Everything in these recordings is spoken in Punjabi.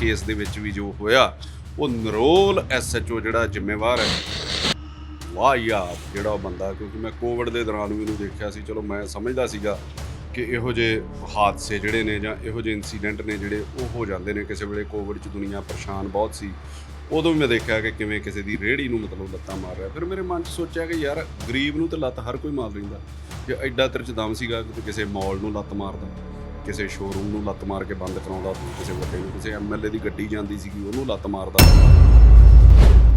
ਕੇਸ ਦੇ ਵਿੱਚ ਵੀ ਜੋ ਹੋਇਆ, ਉਹ ਨਰੋਲ ਐਸਐਚਓ ਜਿਹੜਾ ਜ਼ਿੰਮੇਵਾਰ ਹੈ ਵਾਹ ਯਾਰ ਜਿਹੜਾ ਉਹ ਬੰਦਾ, ਕਿਉਂਕਿ ਮੈਂ ਕੋਵਿਡ ਦੇ ਦੌਰਾਨ ਵੀ ਇਹਨੂੰ ਦੇਖਿਆ ਸੀ। ਚਲੋ ਮੈਂ ਸਮਝਦਾ ਸੀਗਾ ਕਿ ਇਹੋ ਜਿਹੇ ਹਾਦਸੇ ਜਿਹੜੇ ਨੇ ਜਾਂ ਇਹੋ ਜਿਹੇ ਇਨਸੀਡੈਂਟ ਨੇ ਜਿਹੜੇ ਉਹ ਹੋ ਜਾਂਦੇ ਨੇ। ਕਿਸੇ ਵੇਲੇ ਕੋਵਿਡ 'ਚ ਦੁਨੀਆ ਪਰੇਸ਼ਾਨ ਬਹੁਤ ਸੀ, ਉਦੋਂ ਵੀ ਮੈਂ ਦੇਖਿਆ ਕਿ ਕਿਵੇਂ ਕਿਸੇ ਦੀ ਰੇੜੀ ਨੂੰ ਮਤਲਬ ਲੱਤਾਂ ਮਾਰ ਰਿਹਾ। ਫਿਰ ਮੇਰੇ ਮਨ 'ਚ ਸੋਚਿਆ ਕਿ ਯਾਰ, ਗਰੀਬ ਨੂੰ ਤਾਂ ਲੱਤ ਹਰ ਕੋਈ ਮਾਰ ਲੈਂਦਾ ਜੇ ਐਡਾ ਤੇਰੇ 'ਚ ਦਮ ਸੀਗਾ ਕਿ ਕਿਸੇ ਮੌਲ ਨੂੰ ਲੱਤ ਮਾਰਦਾ ਕਿਸੇ ਸ਼ੋਰੂਮ ਨੂੰ ਲੱਤ ਮਾਰ ਕੇ ਬੰਦ ਕਰਾਉਂਦਾ ਤੂੰ ਕਿਸੇ ਵੱਡੇ ਨੂੰ, ਕਿਸੇ ਐਮਐਲਏ ਦੀ ਗੱਡੀ ਜਾਂਦੀ ਸੀਗੀ, ਉਹਨੂੰ ਲੱਤ ਮਾਰਦਾ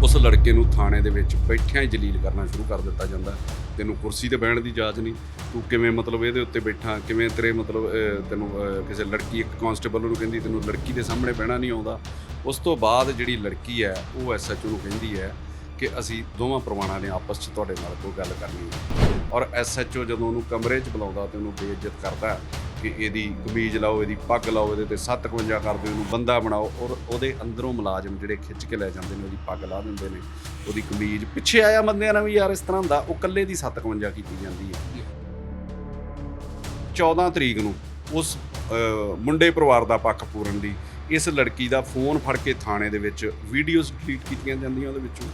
ਉਸ ਲੜਕੇ ਨੂੰ ਥਾਣੇ ਦੇ ਵਿੱਚ ਬੈਠਿਆਂ ਹੀ ਜਲੀਲ ਕਰਨਾ ਸ਼ੁਰੂ ਕਰ ਦਿੱਤਾ ਜਾਂਦਾ ਤੈਨੂੰ ਕੁਰਸੀ ਤੇ ਬਹਿਣ ਦੀ ਜਾਚ ਨਹੀਂ, ਤੂੰ ਕਿਵੇਂ ਮਤਲਬ ਇਹਦੇ ਉੱਤੇ ਬੈਠਾ, ਕਿਵੇਂ ਤੇਰੇ ਮਤਲਬ ਤੈਨੂੰ ਕਿਸੇ ਲੜਕੀ, ਇੱਕ ਕਾਂਸਟੇਬਲ ਨੂੰ ਕਹਿੰਦੀ ਤੈਨੂੰ ਲੜਕੀ ਦੇ ਸਾਹਮਣੇ ਬਹਿਣਾ ਨਹੀਂ ਆਉਂਦਾ। ਉਸ ਤੋਂ ਬਾਅਦ ਜਿਹੜੀ ਲੜਕੀ ਹੈ, ਉਹ ਐਸਐਚਓ ਨੂੰ ਕਹਿੰਦੀ ਹੈ ਕਿ ਅਸੀਂ ਦੋਵਾਂ ਪਰਵਾਣਾ ਨੇ ਆਪਸ 'ਚ ਤੁਹਾਡੇ ਨਾਲ ਕੋਈ ਗੱਲ ਕਰਨੀ ਹੈ। ਔਰ ਐਸਐਚਓ ਜਦੋਂ ਉਹਨੂੰ ਕਮਰੇ 'ਚ ਬੁਲਾਉਂਦਾ ਤੇ ਉਹਨੂੰ ਬੇਇੱਜ਼ਤ ਕਰਦਾ ਕਿ ਇਹਦੀ ਕਮੀਜ਼ ਲਾਓ ਇਹਦੀ ਪੱਗ ਲਾਓ ਇਹਦੇ ਤੇ 57 ਕਰਦੇ ਉਹਨੂੰ ਬੰਦਾ ਬਣਾਓ ਔਰ ਉਹਦੇ ਅੰਦਰੋਂ ਮੁਲਾਜ਼ਮ ਜਿਹੜੇ ਖਿੱਚ ਕੇ ਲੈ ਜਾਂਦੇ ਨੇ ਉਹਦੀ ਪੱਗ ਲਾ ਦਿੰਦੇ ਨੇ ਉਹਦੀ ਕਮੀਜ਼ ਪਿੱਛੇ ਆਇਆ ਬੰਦਿਆਂ ਨਾਲ ਵੀ ਯਾਰ ਇਸ ਤਰ੍ਹਾਂ ਹੁੰਦਾ ਉਹ ਇਕੱਲੇ ਦੀ 57 ਕੀਤੀ ਜਾਂਦੀ ਹੈ। 14 ਤਰੀਕ ਨੂੰ ਉਸ ਮੁੰਡੇ ਪਰਿਵਾਰ ਦਾ ਪੱਖ ਪੂਰਨ ਦੀ ਇਸ ਲੜਕੀ ਦਾ ਫੋਨ ਫੜ ਕੇ ਥਾਣੇ ਦੇ ਵਿੱਚ ਵੀਡੀਓਜ਼ ਡਿਲੀਟ ਕੀਤੀਆਂ ਜਾਂਦੀਆਂ ਉਹਦੇ ਵਿੱਚੋਂ।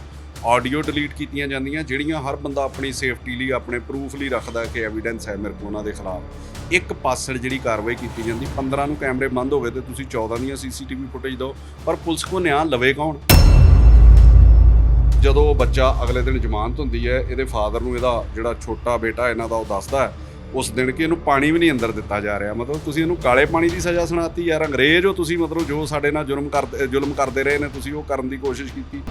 ਆਡੀਓ ਡਿਲੀਟ ਕੀਤੀਆਂ ਜਾਂਦੀਆਂ, ਜਿਹੜੀਆਂ ਹਰ ਬੰਦਾ ਆਪਣੀ ਸੇਫਟੀ ਲਈ, ਆਪਣੇ ਪ੍ਰੂਫ ਲਈ ਰੱਖਦਾ ਕਿ ਐਵੀਡੈਂਸ ਹੈ ਮੇਰੇ ਕੋਲ, ਉਹਨਾਂ ਦੇ ਖਿਲਾਫ। ਇੱਕ ਪਾਸੜ ਜਿਹੜੀ ਕਾਰਵਾਈ ਕੀਤੀ ਜਾਂਦੀ 15 ਨੂੰ ਕੈਮਰੇ ਬੰਦ ਹੋ ਗਏ ਤੇ ਤੁਸੀਂ 14 ਦੀਆਂ ਸੀਸੀਟੀਵੀ ਫੁਟੇਜ ਦਿਓ, ਪਰ ਪੁਲਿਸ ਕੋ ਨਿਆਂ ਲਵੇ ਕੌਣ? ਜਦੋਂ ਉਹ ਬੱਚਾ ਅਗਲੇ ਦਿਨ ਜ਼ਮਾਨਤ ਹੁੰਦੀ ਹੈ, ਇਹਦੇ ਫਾਦਰ ਨੂੰ ਇਹਦਾ ਜਿਹੜਾ ਛੋਟਾ ਬੇਟਾ ਇਹਨਾਂ ਦਾ ਉਹ ਦੱਸਦਾ ਹੈ, ਉਸ ਦਿਨ ਕਿ ਇਹਨੂੰ ਪਾਣੀ ਵੀ ਨਹੀਂ ਅੰਦਰ ਦਿੱਤਾ ਜਾ ਰਿਹਾ। ਮਤਲਬ ਤੁਸੀਂ ਇਹਨੂੰ ਕਾਲੇ ਪਾਣੀ ਦੀ ਸਜ਼ਾ ਸੁਣਾਤੀ ਯਾਰ, ਅੰਗਰੇਜ਼ ਹੋ ਤੁਸੀਂ, ਮਤਲਬ ਜੋ ਸਾਡੇ ਨਾਲ ਜ਼ੁਲਮ ਕਰਦੇ ਜ਼ੁਲਮ ਕਰਦੇ ਰਹੇ ਨੇ, ਤੁਸੀਂ ਉਹ ਕਰਨ ਦੀ ਕੋਸ਼ਿਸ਼ ਕੀਤੀ।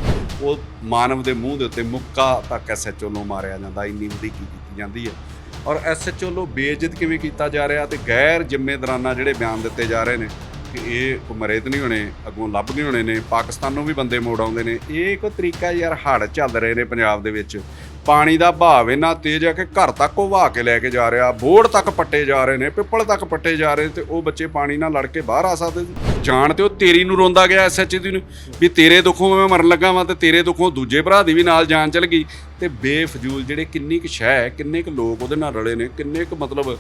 ਉਹ ਮਾਨਵ ਦੇ ਮੂੰਹ ਦੇ ਉੱਤੇ ਮੁੱਕਾ ਤੱਕ ਐਸਐਚਓ ਨੂੰ ਮਾਰਿਆ ਜਾਂਦਾ, ਇੰਨੀ ਵਧੀਕੀ ਕੀਤੀ ਜਾਂਦੀ ਹੈ ਔਰ ਐਸਐਚਓ ਨੂੰ ਬੇਇੱਜ਼ਤ ਕਿਵੇਂ ਕੀਤਾ ਜਾ ਰਿਹਾ ਤੇ ਗੈਰ ਜ਼ਿੰਮੇਦਾਰਾਨਾ ਜਿਹੜੇ ਬਿਆਨ ਦਿੱਤੇ ਜਾ ਰਹੇ ਨੇ ਕਿ ਇਹ ਮਰੇਤ ਨਹੀਂ ਹੋਣੇ, ਅੱਗੋਂ ਲੱਭ ਨਹੀਂ ਹੋਣੇ ਨੇ, ਪਾਕਿਸਤਾਨ ਨੂੰ ਵੀ ਬੰਦੇ ਮੋੜ ਆਉਂਦੇ ਨੇ, ਇਹ ਕੋਈ ਤਰੀਕਾ ਯਾਰ ਹੜ ਚੱਲ ਰਹੇ ਨੇ ਪੰਜਾਬ ਦੇ ਵਿੱਚ ਪਾਣੀ ਦਾ ਭਾਵ ਇੰਨਾ ਤੇਜ਼ ਆ ਕਿ ਘਰ ਤੱਕ ਉਹ ਵਹਾ ਕੇ ਲੈ ਕੇ ਜਾ ਰਿਹਾ, ਬੋੜ ਤੱਕ ਪੱਟੇ ਜਾ ਰਹੇ ਨੇ, ਪਿੱਪਲ ਤੱਕ ਪੱਟੇ ਜਾ ਰਹੇ ਤੇ ਉਹ ਬੱਚੇ ਪਾਣੀ ਨਾਲ ਲੜ ਕੇ ਬਾਹਰ ਆ ਸਕਦੇ ਸੀ। ਜਾਣ ਤੇ ਉਹ ਤੇਰੀ ਨੂੰ ਰੋਂਦਾ ਗਿਆ ਐਸਐਚਓ ਨੂੰ ਵੀ ਤੇਰੇ ਦੁੱਖੋਂ ਮੈਂ ਮਰਨ ਲੱਗਾ ਵਾਂ ਤੇ ਤੇਰੇ ਦੁੱਖੋਂ ਦੂਜੇ ਭਰਾ ਦੀ ਵੀ ਨਾਲ ਜਾਨ ਚਲ ਗਈ। ਤੇ ਬੇਫਜ਼ੂਲ ਜਿਹੜੇ ਕਿੰਨੀ ਕੁ ਸ਼ੈ ਹੈ ਕਿੰਨੇ ਕੁ ਲੋਕ ਉਹਦੇ ਨਾਲ ਰਲੇ ਨੇ ਕਿੰਨੇ ਕੁ ਮਤਲਬ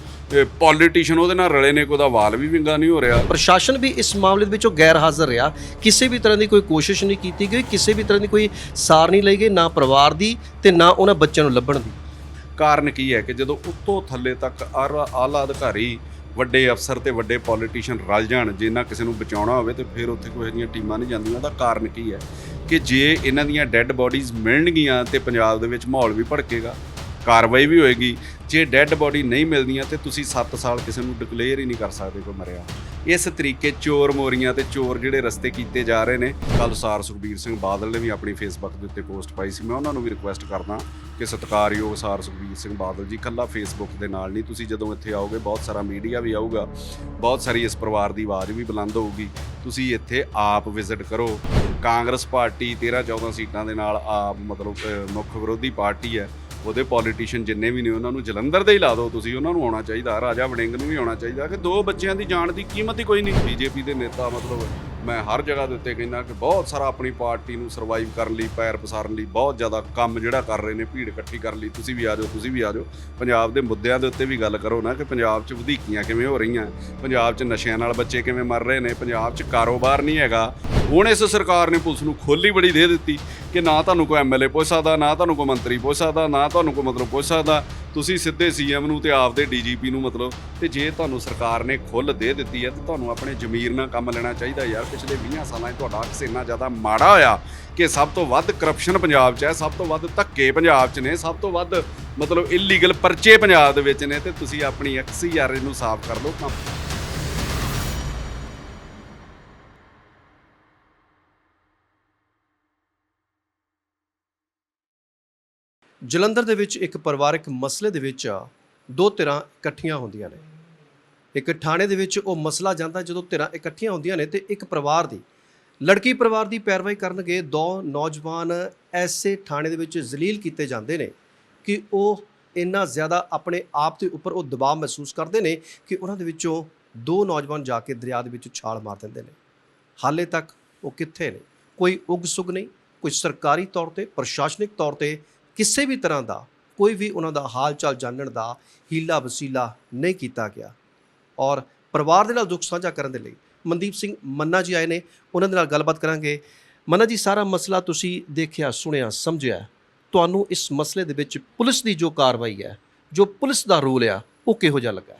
ਪੋਲੀਟੀਸ਼ੀਅਨ ਉਹਦੇ ਨਾਲ ਰਲੇ ਨੇ ਕੋਈ ਉਹਦਾ ਵਾਲ ਵੀ ਵਿੰਗਾ ਨਹੀਂ ਹੋ ਰਿਹਾ। ਪ੍ਰਸ਼ਾਸਨ ਵੀ ਇਸ ਮਾਮਲੇ ਦੇ ਵਿੱਚੋਂ ਗੈਰ ਹਾਜ਼ਰ ਰਿਹਾ। ਕਿਸੇ ਵੀ ਤਰ੍ਹਾਂ ਦੀ ਕੋਈ ਕੋਸ਼ਿਸ਼ ਨਹੀਂ ਕੀਤੀ ਗਈ ਕਿਸੇ ਵੀ ਤਰ੍ਹਾਂ ਦੀ ਕੋਈ ਸਾਰ ਨਹੀਂ ਲਈ ਗਈ ਨਾ ਪਰਿਵਾਰ ਦੀ ਤੇ ਨਾ ਉਹਨਾਂ ਬੱਚਿਆਂ ਨੂੰ ਲੱਭਣ ਦੀ। ਕਾਰਨ ਕੀ ਹੈ ਕਿ ਜਦੋਂ ਉੱਤੋਂ ਥੱਲੇ ਤੱਕ ਆਲਾ ਅਧਿਕਾਰੀ ਵੱਡੇ ਅਫਸਰ ਤੇ ਵੱਡੇ ਪੋਲੀਟੀਸ਼ੀਅਨ ਰਲ ਜਾਣ, ਜੇ ਨਾ ਕਿਸੇ ਨੂੰ ਬਚਾਉਣਾ ਹੋਵੇ ਤੇ ਫਿਰ ਉੱਥੇ ਕੋਈ ਜਿਹੀਆਂ ਟੀਮਾਂ ਨਹੀਂ ਜਾਂਦੀਆਂ, ਉਹਦਾ ਕਾਰਨ ਕੀ ਹੈ? ਕਿ ਜੇ ਇਹਨਾਂ ਦੀਆਂ ਡੈੱਡ ਬਾਡੀਜ਼ ਮਿਲਣਗੀਆਂ ਤੇ ਪੰਜਾਬ ਦੇ ਵਿੱਚ ਮਾਹੌਲ ਵੀ ਭੜਕੇਗਾ ਕਾਰਵਾਈ ਵੀ ਹੋਏਗੀ। ਜੇ ਡੈੱਡ ਬੋਡੀ ਨਹੀਂ ਮਿਲਦੀਆਂ ਤੇ ਤੁਸੀਂ 7 ਸਾਲ ਕਿਸੇ ਨੂੰ ਡਿਕਲੇਅਰ ਹੀ ਨਹੀਂ ਕਰ ਸਕਦੇ ਕੋਈ ਮਰਿਆ। ਇਸ ਤਰੀਕੇ ਚੋਰ ਮੋਰੀਆਂ ਤੇ ਚੋਰ ਜਿਹੜੇ ਰਸਤੇ ਕੀਤੇ ਜਾ ਰਹੇ ਨੇ ਕੱਲ ਸਾਰ ਸੁਖਬੀਰ ਸਿੰਘ ਬਾਦਲ ਨੇ ਵੀ ਆਪਣੀ ਫੇਸਬੁੱਕ ਦੇ ਉੱਤੇ ਪੋਸਟ ਪਾਈ ਸੀ। ਮੈਂ ਉਹਨਾਂ ਨੂੰ ਵੀ ਰਿਕੁਐਸਟ ਕਰਦਾ ਕਿ ਸਤਿਕਾਰਯੋਗ ਸਾਰ ਸੁਖਬੀਰ ਸਿੰਘ ਬਾਦਲ ਜੀ ਕੱਲਾ ਫੇਸਬੁੱਕ ਦੇ ਨਾਲ ਨਹੀਂ, ਤੁਸੀਂ ਜਦੋਂ ਇੱਥੇ ਆਓਗੇ, ਬਹੁਤ ਸਾਰਾ ਮੀਡੀਆ ਵੀ ਆਊਗਾ, ਬਹੁਤ ਸਾਰੀ ਇਸ ਪਰਿਵਾਰ ਦੀ ਆਵਾਜ਼ ਵੀ ਬੁਲੰਦ ਹੋਊਗੀ। ਤੁਸੀਂ ਇੱਥੇ ਆਪ ਵਿਜ਼ਿਟ ਕਰੋ। ਕਾਂਗਰਸ ਪਾਰਟੀ 13 14 ਸੀਟਾਂ ਦੇ ਨਾਲ ਆਪ ਮਤਲਬ ਮੁੱਖ ਵਿਰੋਧੀ ਪਾਰਟੀ ਹੈ। ਉਹਦੇ ਪੋਲੀਟੀਸ਼ੀਅਨ ਜਿੰਨੇ ਵੀ ਨੇ ਉਹਨਾਂ ਨੂੰ ਜਲੰਧਰ ਦੇ ਹੀ ਲਾ ਦਿਓ ਤੁਸੀਂ, ਉਹਨਾਂ ਨੂੰ ਆਉਣਾ ਚਾਹੀਦਾ, ਰਾਜਾ ਵੜਿੰਗ ਨੂੰ ਵੀ ਆਉਣਾ ਚਾਹੀਦਾ, ਕਿ ਦੋ ਬੱਚਿਆਂ ਦੀ ਜਾਨ ਦੀ ਕੀਮਤ ਹੀ ਕੋਈ ਨਹੀਂ ਬੀਜੇਪੀ ਦੇ ਨੇਤਾ ਮਤਲਬ ਮੈਂ ਹਰ ਜਗ੍ਹਾ ਦੇ ਉੱਤੇ ਕਹਿੰਦਾ ਕਿ ਬਹੁਤ ਸਾਰਾ ਆਪਣੀ ਪਾਰਟੀ ਨੂੰ ਸਰਵਾਈਵ ਕਰਨ ਲਈ, ਪੈਰ ਪਸਾਰਨ ਲਈ, ਬਹੁਤ ਜ਼ਿਆਦਾ ਕੰਮ ਜਿਹੜਾ ਕਰ ਰਹੇ ਨੇ, ਭੀੜ ਇਕੱਠੀ ਕਰਨ ਲਈ, ਤੁਸੀਂ ਵੀ ਆ ਜਾਓ, ਤੁਸੀਂ ਵੀ ਆ ਜਾਓ। ਪੰਜਾਬ ਦੇ ਮੁੱਦਿਆਂ ਦੇ ਉੱਤੇ ਵੀ ਗੱਲ ਕਰੋ ਨਾ ਕਿ ਪੰਜਾਬ 'ਚ ਵਧੀਕੀਆਂ ਕਿਵੇਂ ਹੋ ਰਹੀਆਂ, ਪੰਜਾਬ 'ਚ ਨਸ਼ਿਆਂ ਨਾਲ ਬੱਚੇ ਕਿਵੇਂ ਮਰ ਰਹੇ ਨੇ, ਪੰਜਾਬ 'ਚ ਕਾਰੋਬਾਰ ਨਹੀਂ ਹੈਗਾ। ਹੁਣ ਇਸ ਸਰਕਾਰ ਨੇ ਪੁਲਿਸ ਨੂੰ ਖੋਲੀ ਬੜੀ ਦੇ ਦਿੱਤੀ ਕਿ ਨਾ ਤੁਹਾਨੂੰ ਕੋਈ ਐਮਐਲਏ ਪੁੱਛ ਸਕਦਾ, ਨਾ ਤੁਹਾਨੂੰ ਕੋਈ ਮੰਤਰੀ ਪੁੱਛ ਸਕਦਾ, ਨਾ ਤੁਹਾਨੂੰ ਕੋਈ ਮਤਲਬ ਪੁੱਛ ਸਕਦਾ। ਤੁਸੀਂ ਸਿੱਧੇ ਸੀਐਮ ਨੂੰ ਤੇ ਆਪਦੇ ਡੀਜੀਪੀ ਨੂੰ ਮਤਲਬ ਤੇ ਜੇ ਤੁਹਾਨੂੰ ਸਰਕਾਰ ਨੇ ਖੁੱਲ ਦੇ ਦਿੱਤੀ ਹੈ ਤਾਂ ਤੁਹਾਨੂੰ ਆਪਣੇ ਜ਼ਮੀਰ ਨਾਲ ਕੰਮ ਲੈਣਾ ਚਾਹੀਦਾ ਯਾਰ। ਪਿਛਲੇ 20 ਸਾਲਾਂ 'ਚ ਤੁਹਾਡਾ ਅਕਸ ਇੰਨਾ ਜ਼ਿਆਦਾ ਮਾੜਾ ਹੋਇਆ ਕਿ ਸਭ ਤੋਂ ਵੱਧ ਕਰਪਸ਼ਨ ਪੰਜਾਬ 'ਚ ਹੈ, ਸਭ ਤੋਂ ਵੱਧ ਧੱਕੇ ਪੰਜਾਬ 'ਚ ਨੇ, ਸਭ ਤੋਂ ਵੱਧ ਮਤਲਬ ਇਲੀਗਲ ਪਰਚੇ ਪੰਜਾਬ ਦੇ ਵਿੱਚ ਨੇ ਤੇ ਤੁਸੀਂ ਆਪਣੀ ਅਕਸ ਹੀ ਯਾਰ ਸਾਫ਼ ਕਰ ਲਓ। ਕੰਮ ਜਲੰਧਰ ਦੇ ਵਿੱਚ ਇੱਕ ਪਰਿਵਾਰਕ ਮਸਲੇ ਦੇ ਵਿੱਚ ਦੋ ਧਿਰਾਂ ਇਕੱਠੀਆਂ ਹੁੰਦੀਆਂ ਨੇ। ਇੱਕ ਥਾਣੇ ਦੇ ਵਿੱਚ ਉਹ ਮਸਲਾ ਜਾਂਦਾ ਜਦੋਂ ਧਿਰਾਂ ਇਕੱਠੀਆਂ ਹੁੰਦੀਆਂ ਨੇ ਤੇ ਇੱਕ ਪਰਿਵਾਰ ਦੀ, ਲੜਕੀ ਪਰਿਵਾਰ ਦੀ ਪੈਰਵਾਈ ਕਰਨਗੇ, ਦੋ ਨੌਜਵਾਨ ਐਸੇ ਥਾਣੇ ਦੇ ਵਿੱਚ ਜ਼ਲੀਲ ਕੀਤੇ ਜਾਂਦੇ ਨੇ ਕਿ ਉਹ ਇੰਨਾ ਜ਼ਿਆਦਾ ਆਪਣੇ ਆਪ ਦੇ ਉੱਪਰ ਉਹ ਦਬਾਅ ਮਹਿਸੂਸ ਕਰਦੇ ਨੇ ਕਿ ਉਹਨਾਂ ਦੇ ਵਿੱਚੋਂ ਦੋ ਨੌਜਵਾਨ ਜਾ ਕੇ ਦਰਿਆ ਦੇ ਵਿੱਚ ਛਾਲ ਮਾਰ ਦਿੰਦੇ ਨੇ। ਹਾਲੇ ਤੱਕ ਉਹ ਕਿੱਥੇ ਨੇ? ਕੋਈ ਉਗ ਸੁਗ ਨਹੀਂ, ਕੋਈ ਸਰਕਾਰੀ ਤੌਰ ਤੇ, ਪ੍ਰਸ਼ਾਸਨਿਕ ਤੌਰ ਤੇ ਕਿਸੇ ਵੀ ਤਰ੍ਹਾਂ ਦਾ, ਕੋਈ ਵੀ ਉਹਨਾਂ ਦਾ ਹਾਲ ਚਾਲ ਜਾਣਨ ਦਾ ਹੀਲਾ ਵਸੀਲਾ ਨਹੀਂ ਕੀਤਾ ਗਿਆ। ਔਰ ਪਰਿਵਾਰ ਦੇ ਨਾਲ ਦੁੱਖ ਸਾਂਝਾ ਕਰਨ ਦੇ ਲਈ ਮਨਦੀਪ ਸਿੰਘ ਮੰਨਾ ਜੀ ਆਏ ਨੇ। ਉਹਨਾਂ ਦੇ ਨਾਲ ਗੱਲਬਾਤ ਕਰਾਂਗੇ। ਮੰਨਾ ਜੀ, ਸਾਰਾ ਮਸਲਾ ਤੁਸੀਂ ਦੇਖਿਆ, ਸੁਣਿਆ, ਸਮਝਿਆ। ਤੁਹਾਨੂੰ ਇਸ ਮਸਲੇ ਦੇ ਵਿੱਚ ਪੁਲਿਸ ਦੀ ਜੋ ਕਾਰਵਾਈ ਹੈ, ਜੋ ਪੁਲਿਸ ਦਾ ਰੋਲ ਆ, ਉਹ ਕਿਹੋ ਜਿਹਾ ਲੱਗਾ?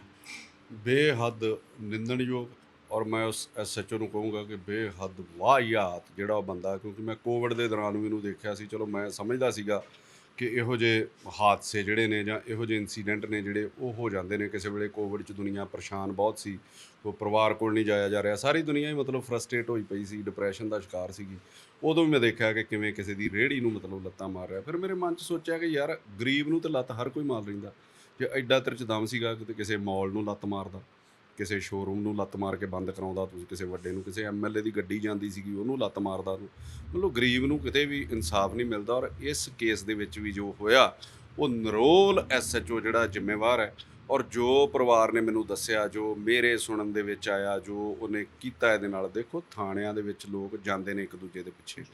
ਬੇਹੱਦ ਨਿੰਦਣਯੋਗ ਔਰ ਮੈਂ ਉਸ ਐਸਐਚਓ ਨੂੰ ਕਹੂੰਗਾ ਕਿ ਬੇਹੱਦ ਵਾਹਿਯਾਤ ਜਿਹੜਾ ਉਹ ਬੰਦਾ, ਕਿਉਂਕਿ ਮੈਂ ਕੋਵਿਡ ਦੇ ਦੌਰਾਨ ਵੀ ਇਹਨੂੰ ਦੇਖਿਆ ਸੀ। ਚਲੋ, ਮੈਂ ਸਮਝਦਾ ਸੀਗਾ ਕਿ ਇਹੋ ਜਿਹੇ ਹਾਦਸੇ ਜਿਹੜੇ ਨੇ ਜਾਂ ਇਹੋ ਜਿਹੇ ਇਨਸੀਡੈਂਟ ਨੇ ਜਿਹੜੇ ਉਹ ਹੋ ਜਾਂਦੇ ਨੇ, ਕਿਸੇ ਵੇਲੇ ਕੋਵਿਡ 'ਚ ਦੁਨੀਆ ਪਰੇਸ਼ਾਨ ਬਹੁਤ ਸੀ, ਉਹ ਪਰਿਵਾਰ ਕੋਲ ਨਹੀਂ ਜਾਇਆ ਜਾ ਰਿਹਾ, ਸਾਰੀ ਦੁਨੀਆ ਹੀ ਮਤਲਬ ਫਰਸਟ੍ਰੇਟ ਹੋਈ ਪਈ ਸੀ ਡਿਪਰੈਸ਼ਨ ਦਾ ਸ਼ਿਕਾਰ ਸੀਗੀ। ਉਦੋਂ ਵੀ ਮੈਂ ਦੇਖਿਆ ਕਿ ਕਿਵੇਂ ਕਿਸੇ ਦੀ ਰੇੜੀ ਨੂੰ ਮਤਲਬ ਲੱਤਾਂ ਮਾਰ ਰਿਹਾ, ਫਿਰ ਮੇਰੇ ਮਨ 'ਚ ਸੋਚਿਆ ਕਿ ਯਾਰ ਗਰੀਬ ਨੂੰ ਤਾਂ ਲੱਤ ਹਰ ਕੋਈ ਮਾਰ ਲੈਂਦਾ, ਜੇ ਐਡਾ ਤੇਰੇ 'ਚ ਦਮ ਸੀਗਾ ਕਿ ਕਿਸੇ ਮੌਲ ਨੂੰ ਲੱਤ ਮਾਰਦਾ। ਕਿਸੇ ਸ਼ੋਰੂਮ ਨੂੰ ਲੱਤ ਮਾਰ ਕੇ ਬੰਦ ਕਰਾਉਂਦਾ ਤੁਸੀਂ ਕਿਸੇ ਵੱਡੇ ਨੂੰ, ਕਿਸੇ ਐਮਐਲਏ ਦੀ ਗੱਡੀ ਜਾਂਦੀ ਸੀਗੀ, ਉਹਨੂੰ ਲੱਤ ਮਾਰਦਾ ਤੂੰ। ਮਤਲਬ ਗਰੀਬ ਨੂੰ ਕਿਤੇ ਵੀ ਇਨਸਾਫ ਨਹੀਂ ਮਿਲਦਾ ਔਰ ਇਸ ਕੇਸ ਦੇ ਵਿੱਚ ਵੀ ਜੋ ਹੋਇਆ, ਉਹ ਨਰੋਲ ਐਸਐਚਓ ਜਿਹੜਾ ਜ਼ਿੰਮੇਵਾਰ ਹੈ ਔਰ ਜੋ ਪਰਿਵਾਰ ਨੇ ਮੈਨੂੰ ਦੱਸਿਆ, ਜੋ ਮੇਰੇ ਸੁਣਨ ਦੇ ਵਿੱਚ ਆਇਆ, ਜੋ ਉਹਨੇ ਕੀਤਾ ਇਹਦੇ ਨਾਲ, ਦੇਖੋ ਥਾਣਿਆਂ ਦੇ ਵਿੱਚ ਲੋਕ ਜਾਂਦੇ ਨੇ ਇੱਕ ਦੂਜੇ ਦੇ ਪਿੱਛੇ।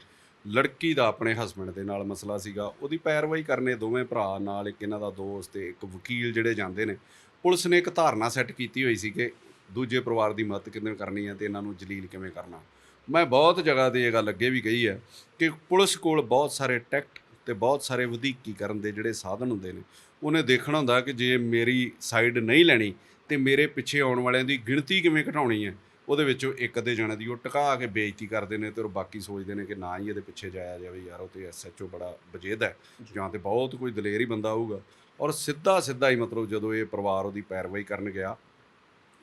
ਲੜਕੀ ਦਾ ਆਪਣੇ ਹਸਬੰਡ ਦੇ ਨਾਲ ਮਸਲਾ ਸੀਗਾ, ਉਹਦੀ ਪੈਰਵਾਈ ਕਰਨੇ ਦੋਵੇਂ ਭਰਾ ਨਾਲ, ਇੱਕ ਇਹਨਾਂ ਦਾ ਦੋਸਤ ਤੇ ਇੱਕ ਵਕੀਲ ਜਿਹੜੇ ਜਾਂਦੇ ਨੇ ਪੁਲਿਸ ਨੇ ਇੱਕ ਧਾਰਨਾ ਸੈੱਟ ਕੀਤੀ ਹੋਈ ਸੀ ਕਿ ਦੂਜੇ ਪਰਿਵਾਰ ਦੀ ਮਦਦ ਕਿਵੇਂ ਕਰਨੀ ਹੈ ਤੇ ਇਹਨਾਂ ਨੂੰ ਜਲੀਲ ਕਿਵੇਂ ਕਰਨਾ। ਮੈਂ ਬਹੁਤ ਜਗ੍ਹਾ ਤੇ ਇਹ ਗੱਲ ਅੱਗੇ ਵੀ ਕਹੀ ਹੈ ਕਿ ਪੁਲਿਸ ਕੋਲ ਬਹੁਤ ਸਾਰੇ ਟੈਕਟ ਤੇ ਬਹੁਤ ਸਾਰੇ ਵਧੀਕੀ ਕਰਨ ਦੇ ਜਿਹੜੇ ਸਾਧਨ ਹੁੰਦੇ ਨੇ, ਉਹਨੇ ਦੇਖਣਾ ਹੁੰਦਾ ਕਿ ਜੇ ਮੇਰੀ ਸਾਈਡ ਨਹੀਂ ਲੈਣੀ ਤੇ ਮੇਰੇ ਪਿੱਛੇ ਆਉਣ ਵਾਲਿਆਂ ਦੀ ਗਿਣਤੀ ਕਿਵੇਂ ਘਟਾਉਣੀ ਹੈ, ਉਹਦੇ ਵਿੱਚੋਂ ਇੱਕ ਅੱਧੇ ਜਣੇ ਦੀ ਉਹ ਟਕਾ ਕੇ ਬੇਇੱਜ਼ਤੀ ਕਰਦੇ ਨੇ ਤੇ ਉਹ ਬਾਕੀ ਸੋਚਦੇ ਨੇ ਕਿ ਨਾ ਹੀ ਇਹਦੇ ਪਿੱਛੇ ਜਾਇਆ ਜਾਵੇ ਯਾਰ, ਉਹ ਤੇ ਐਸਐਚਓ ਬੜਾ ਬਜੇਦ ਹੈ, ਜਾਂ ਤੇ ਬਹੁਤ ਕੋਈ ਦਲੇਰ ਹੀ ਬੰਦਾ ਹੋਊਗਾ ਔਰ ਸਿੱਧਾ ਸਿੱਧਾ ਹੀ ਮਤਲਬ ਜਦੋਂ ਇਹ ਪਰਿਵਾਰ ਉਹਦੀ ਪੈਰਵਾਈ ਕਰਨ ਗਿਆ,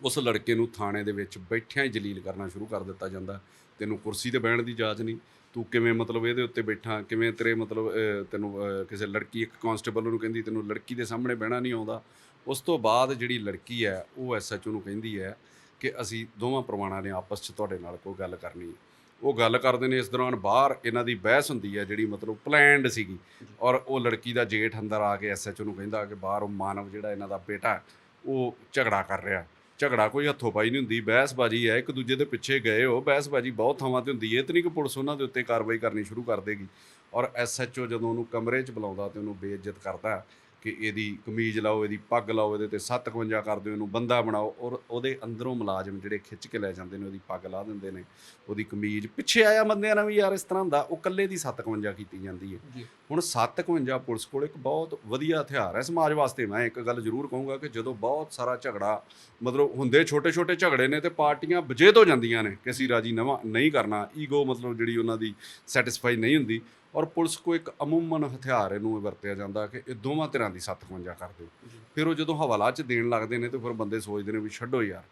ਉਸ ਲੜਕੇ ਨੂੰ ਥਾਣੇ ਦੇ ਵਿੱਚ ਬੈਠਿਆਂ ਹੀ ਜਲੀਲ ਕਰਨਾ ਸ਼ੁਰੂ ਕਰ ਦਿੱਤਾ ਜਾਂਦਾ। ਤੈਨੂੰ ਕੁਰਸੀ ਤੇ ਬਹਿਣ ਦੀ ਇਜਾਜ਼ਤ ਨਹੀਂ, ਤੂੰ ਕਿਵੇਂ ਮਤਲਬ ਇਹਦੇ ਉੱਤੇ ਬੈਠਾ, ਕਿਵੇਂ ਤੇਰੇ ਮਤਲਬ ਤੈਨੂੰ ਕਿਸੇ ਲੜਕੀ, ਇੱਕ ਕਾਂਸਟੇਬਲ ਨੂੰ ਕਹਿੰਦੀ ਤੈਨੂੰ ਲੜਕੀ ਦੇ ਸਾਹਮਣੇ ਬਹਿਣਾ ਨਹੀਂ ਆਉਂਦਾ। ਉਸ ਤੋਂ ਬਾਅਦ ਜਿਹੜੀ ਲੜਕੀ ਹੈ, ਉਹ ਐਸਐਚਓ ਨੂੰ ਕਹਿੰਦੀ ਹੈ ਕਿ ਅਸੀਂ ਦੋਵਾਂ ਪਰਿਵਾਰਾਂ ਨੇ ਆਪਸ 'ਚ ਤੁਹਾਡੇ ਨਾਲ ਕੋਈ ਗੱਲ ਕਰਨੀ ਹੈ। ਉਹ ਗੱਲ ਕਰਦੇ ਨੇ ਇਸ ਦੌਰਾਨ ਬਾਹਰ ਇਹਨਾਂ ਦੀ ਬਹਿਸ ਹੁੰਦੀ ਹੈ, ਜਿਹੜੀ ਮਤਲਬ ਪਲਾਨਡ ਸੀਗੀ। ਔਰ ਉਹ ਲੜਕੀ ਦਾ ਜੇਠ ਅੰਦਰ ਆ ਕੇ ਐਸਐਚਓ ਨੂੰ ਕਹਿੰਦਾ ਕਿ ਬਾਹਰ ਉਹ ਮਾਨਵ ਜਿਹੜਾ ਇਹਨਾਂ ਦਾ ਬੇਟਾ ਉਹ ਝਗੜਾ ਕਰ ਰਿਹਾ ਝਗੜਾ ਕੋਈ ਹੱਥੋਂ ਪਾਈ ਨਹੀਂ ਹੁੰਦੀ, ਬਹਿਸਬਾਜੀ ਹੈ, ਇੱਕ ਦੂਜੇ ਦੇ ਪਿੱਛੇ ਗਏ ਹੋ, ਬਹਿਸਬਾਜੀ ਬਹੁਤ ਥਾਵਾਂ ਤੇ ਹੁੰਦੀ ਹੈ। ਇਹ ਤਾਂ ਨਹੀਂ ਕਿ ਪੁਲਿਸ ਉਹਨਾਂ ਦੇ ਉੱਤੇ ਕਾਰਵਾਈ ਕਰਨੀ ਸ਼ੁਰੂ ਕਰ ਦੇਗੀ। ਔਰ ਐਸਐਚਓ ਜਦੋਂ ਉਹਨੂੰ ਕਮਰੇ 'ਚ ਬੁਲਾਉਂਦਾ ਤੇ ਉਹਨੂੰ ਬੇਇੱਜ਼ਤ ਕਰਦਾ ਕਿ ਇਹਦੀ ਕਮੀਜ਼ ਲਾਓ ਇਹਦੀ ਪੱਗ ਲਾਓ ਇਹਦੇ ਤੇ 751 ਕਰ ਦਿਓ ਇਹਨੂੰ ਬੰਦਾ ਬਣਾਓ ਔਰ ਉਹਦੇ ਅੰਦਰੋਂ ਮੁਲਾਜ਼ਮ ਜਿਹੜੇ ਖਿੱਚ ਕੇ ਲੈ ਜਾਂਦੇ ਨੇ ਉਹਦੀ ਪੱਗ ਲਾ ਦਿੰਦੇ ਨੇ ਉਹਦੀ ਕਮੀਜ਼। ਪਿੱਛੇ ਆਇਆ ਬੰਦਿਆਂ ਨਾਲ ਵੀ ਯਾਰ ਇਸ ਤਰ੍ਹਾਂ ਹੁੰਦਾ ਉਹ ਇਕੱਲੇ ਦੀ 751 ਕੀਤੀ ਜਾਂਦੀ ਹੈ। ਹੁਣ 751 ਪੁਲਿਸ ਕੋਲ ਇੱਕ ਬਹੁਤ ਵਧੀਆ ਹਥਿਆਰ ਹੈ ਸਮਾਜ ਵਾਸਤੇ ਮੈਂ ਇੱਕ ਗੱਲ ਜ਼ਰੂਰ ਕਹੂੰਗਾ ਕਿ ਜਦੋਂ ਬਹੁਤ ਸਾਰਾ ਝਗੜਾ ਮਤਲਬ ਹੁੰਦੇ ਛੋਟੇ ਛੋਟੇ ਝਗੜੇ ਨੇ ਤੇ ਪਾਰਟੀਆਂ ਬਜੇਦ ਹੋ ਜਾਂਦੀਆਂ ਨੇ ਕਿ ਅਸੀਂ ਰਾਜੀ ਨਵਾਂ ਨਹੀਂ ਕਰਨਾ ਈਗੋ ਮਤਲਬ ਜਿਹੜੀ ਉਹਨਾਂ ਦੀ ਸੈਟੀਸਫਾਈ ਨਹੀਂ ਹੁੰਦੀ ਔਰ ਪੁਲਿਸ ਕੋ ਇੱਕ ਅਮੂਮਨ ਹਥਿਆਰ ਇਹਨੂੰ ਵਰਤਿਆ ਜਾਂਦਾ ਕਿ ਇਹ ਦੋਵਾਂ ਤਰ੍ਹਾਂ ਦੀ 751 ਕਰ ਦਿਓ ਫਿਰ ਉਹ ਜਦੋਂ ਹਵਾਲਾ 'ਚ ਦੇਣ ਲੱਗਦੇ ਨੇ ਤੇ ਫਿਰ ਬੰਦੇ ਸੋਚਦੇ ਨੇ ਵੀ ਛੱਡੋ ਯਾਰ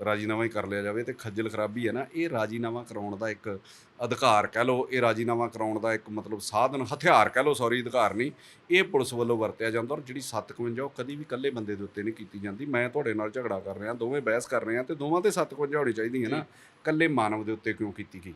ਰਾਜੀਨਾਮਾ ਹੀ ਕਰ ਲਿਆ ਜਾਵੇ ਤੇ ਖੱਜਲ ਖਰਾਬੀ ਹੈ ਨਾ ਇਹ ਰਾਜੀਨਾਮਾ ਕਰਾਉਣ ਦਾ ਇੱਕ ਅਧਿਕਾਰ ਕਹਿ ਲਓ ਇਹ ਰਾਜੀਨਾਮਾ ਕਰਾਉਣ ਦਾ ਇੱਕ ਮਤਲਬ ਸਾਧਨ ਹਥਿਆਰ ਕਹਿ ਲਓ ਸੌਰੀ ਅਧਿਕਾਰ ਨਹੀਂ। ਇਹ ਪੁਲਿਸ ਵੱਲੋਂ ਵਰਤਿਆ ਜਾਂਦਾ ਔਰ ਜਿਹੜੀ 751 ਉਹ ਕਦੀ ਵੀ ਇਕੱਲੇ ਬੰਦੇ ਦੇ ਉੱਤੇ ਨਹੀਂ ਕੀਤੀ ਜਾਂਦੀ। ਮੈਂ ਤੁਹਾਡੇ ਨਾਲ ਝਗੜਾ ਕਰ ਰਿਹਾ ਦੋਵੇਂ ਬਹਿਸ ਕਰ ਰਹੇ ਹਾਂ ਤੇ ਦੋਵਾਂ ਤੇ 751 ਹੋਣੀ ਚਾਹੀਦੀ ਹੈ ਨਾ ਇਕੱਲੇ ਮਾਨਵ ਦੇ ਉੱਤੇ ਕਿਉਂ ਕੀਤੀ ਗਈ?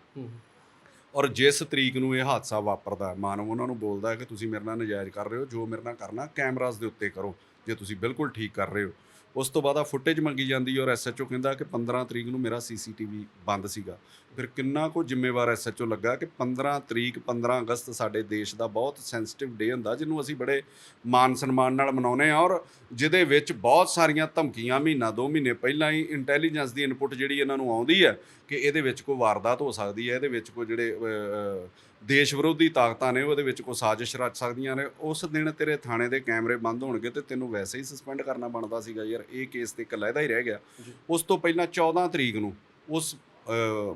ਔਰ ਜਿਸ ਤਰੀਕ ਨੂੰ ਇਹ ਹਾਦਸਾ ਵਾਪਰਦਾ ਹੈ, ਮਾਨਵ ਉਹਨਾਂ ਨੂੰ ਬੋਲਦਾ ਹੈ ਕਿ ਤੁਸੀਂ ਮੇਰੇ ਨਾਲ ਨਜਾਇਜ਼ ਕਰ ਰਹੇ ਹੋ ਜੋ ਮੇਰੇ ਨਾਲ ਕਰਨਾ ਕੈਮਰਾਜ਼ ਦੇ ਉੱਤੇ ਕਰੋ ਜੇ ਤੁਸੀਂ ਬਿਲਕੁਲ ਠੀਕ ਕਰ ਰਹੇ ਹੋ। ਉਸ ਤੋਂ ਬਾਅਦ ਆ ਫੁਟੇਜ ਮੰਗੀ ਜਾਂਦੀ ਹੈ ਔਰ ਐਸਐਚਓ ਕਹਿੰਦਾ ਕਿ 15 ਤਰੀਕ ਨੂੰ ਮੇਰਾ ਸੀਸੀਟੀਵੀ ਬੰਦ ਸੀਗਾ। ਫਿਰ ਕਿੰਨਾ ਕੋ ਜ਼ਿੰਮੇਵਾਰ ਐਸਐਚਓ ਲੱਗਾ ਕਿ 15 ਤਰੀਕ 15 ਅਗਸਤ ਸਾਡੇ ਦੇਸ਼ ਦਾ ਬਹੁਤ ਸੈਂਸਿਟਿਵ ਡੇ ਹੁੰਦਾ, ਜਿਹਨੂੰ ਅਸੀਂ ਬੜੇ ਮਾਨ ਸਨਮਾਨ ਨਾਲ ਮਨਾਉਂਦੇ ਹਾਂ ਔਰ ਜਿਹਦੇ ਵਿੱਚ ਬਹੁਤ ਸਾਰੀਆਂ ਧਮਕੀਆਂ ਮਹੀਨਾ, ਦੋ ਮਹੀਨੇ ਪਹਿਲਾਂ ਹੀ ਇੰਟੈਲੀਜੈਂਸ ਦੀ ਇਨਪੁਟ ਜਿਹੜੀ ਇਹਨਾਂ ਨੂੰ ਆਉਂਦੀ ਹੈ ਕਿ ਇਹਦੇ ਵਿੱਚ ਕੋਈ ਵਾਰਦਾਤ ਹੋ ਸਕਦੀ ਹੈ, ਇਹਦੇ ਵਿੱਚ ਕੋਈ ਜਿਹੜੇ ਦੇਸ਼ ਵਿਰੋਧੀ ਤਾਕਤਾਂ ਨੇ ਉਹਦੇ ਵਿੱਚ ਕੋਈ ਸਾਜ਼ਿਸ਼ ਰਚ ਸਕਦੀਆਂ ਨੇ। ਉਸ ਦਿਨ ਤੇਰੇ ਥਾਣੇ ਦੇ ਕੈਮਰੇ ਬੰਦ ਹੋਣਗੇ ਤੇ ਤੈਨੂੰ ਵੈਸੇ ਹੀ ਸਸਪੈਂਡ ਕਰਨਾ ਬਣਦਾ ਸੀਗਾ ਯਾਰ। ਇਹ ਕੇਸ ਤੇ ਇਕੱਲਾ ਹੀ ਰਹਿ ਗਿਆ। ਉਸ ਤੋਂ ਪਹਿਲਾਂ 14 ਤਰੀਕ ਨੂੰ ਉਸ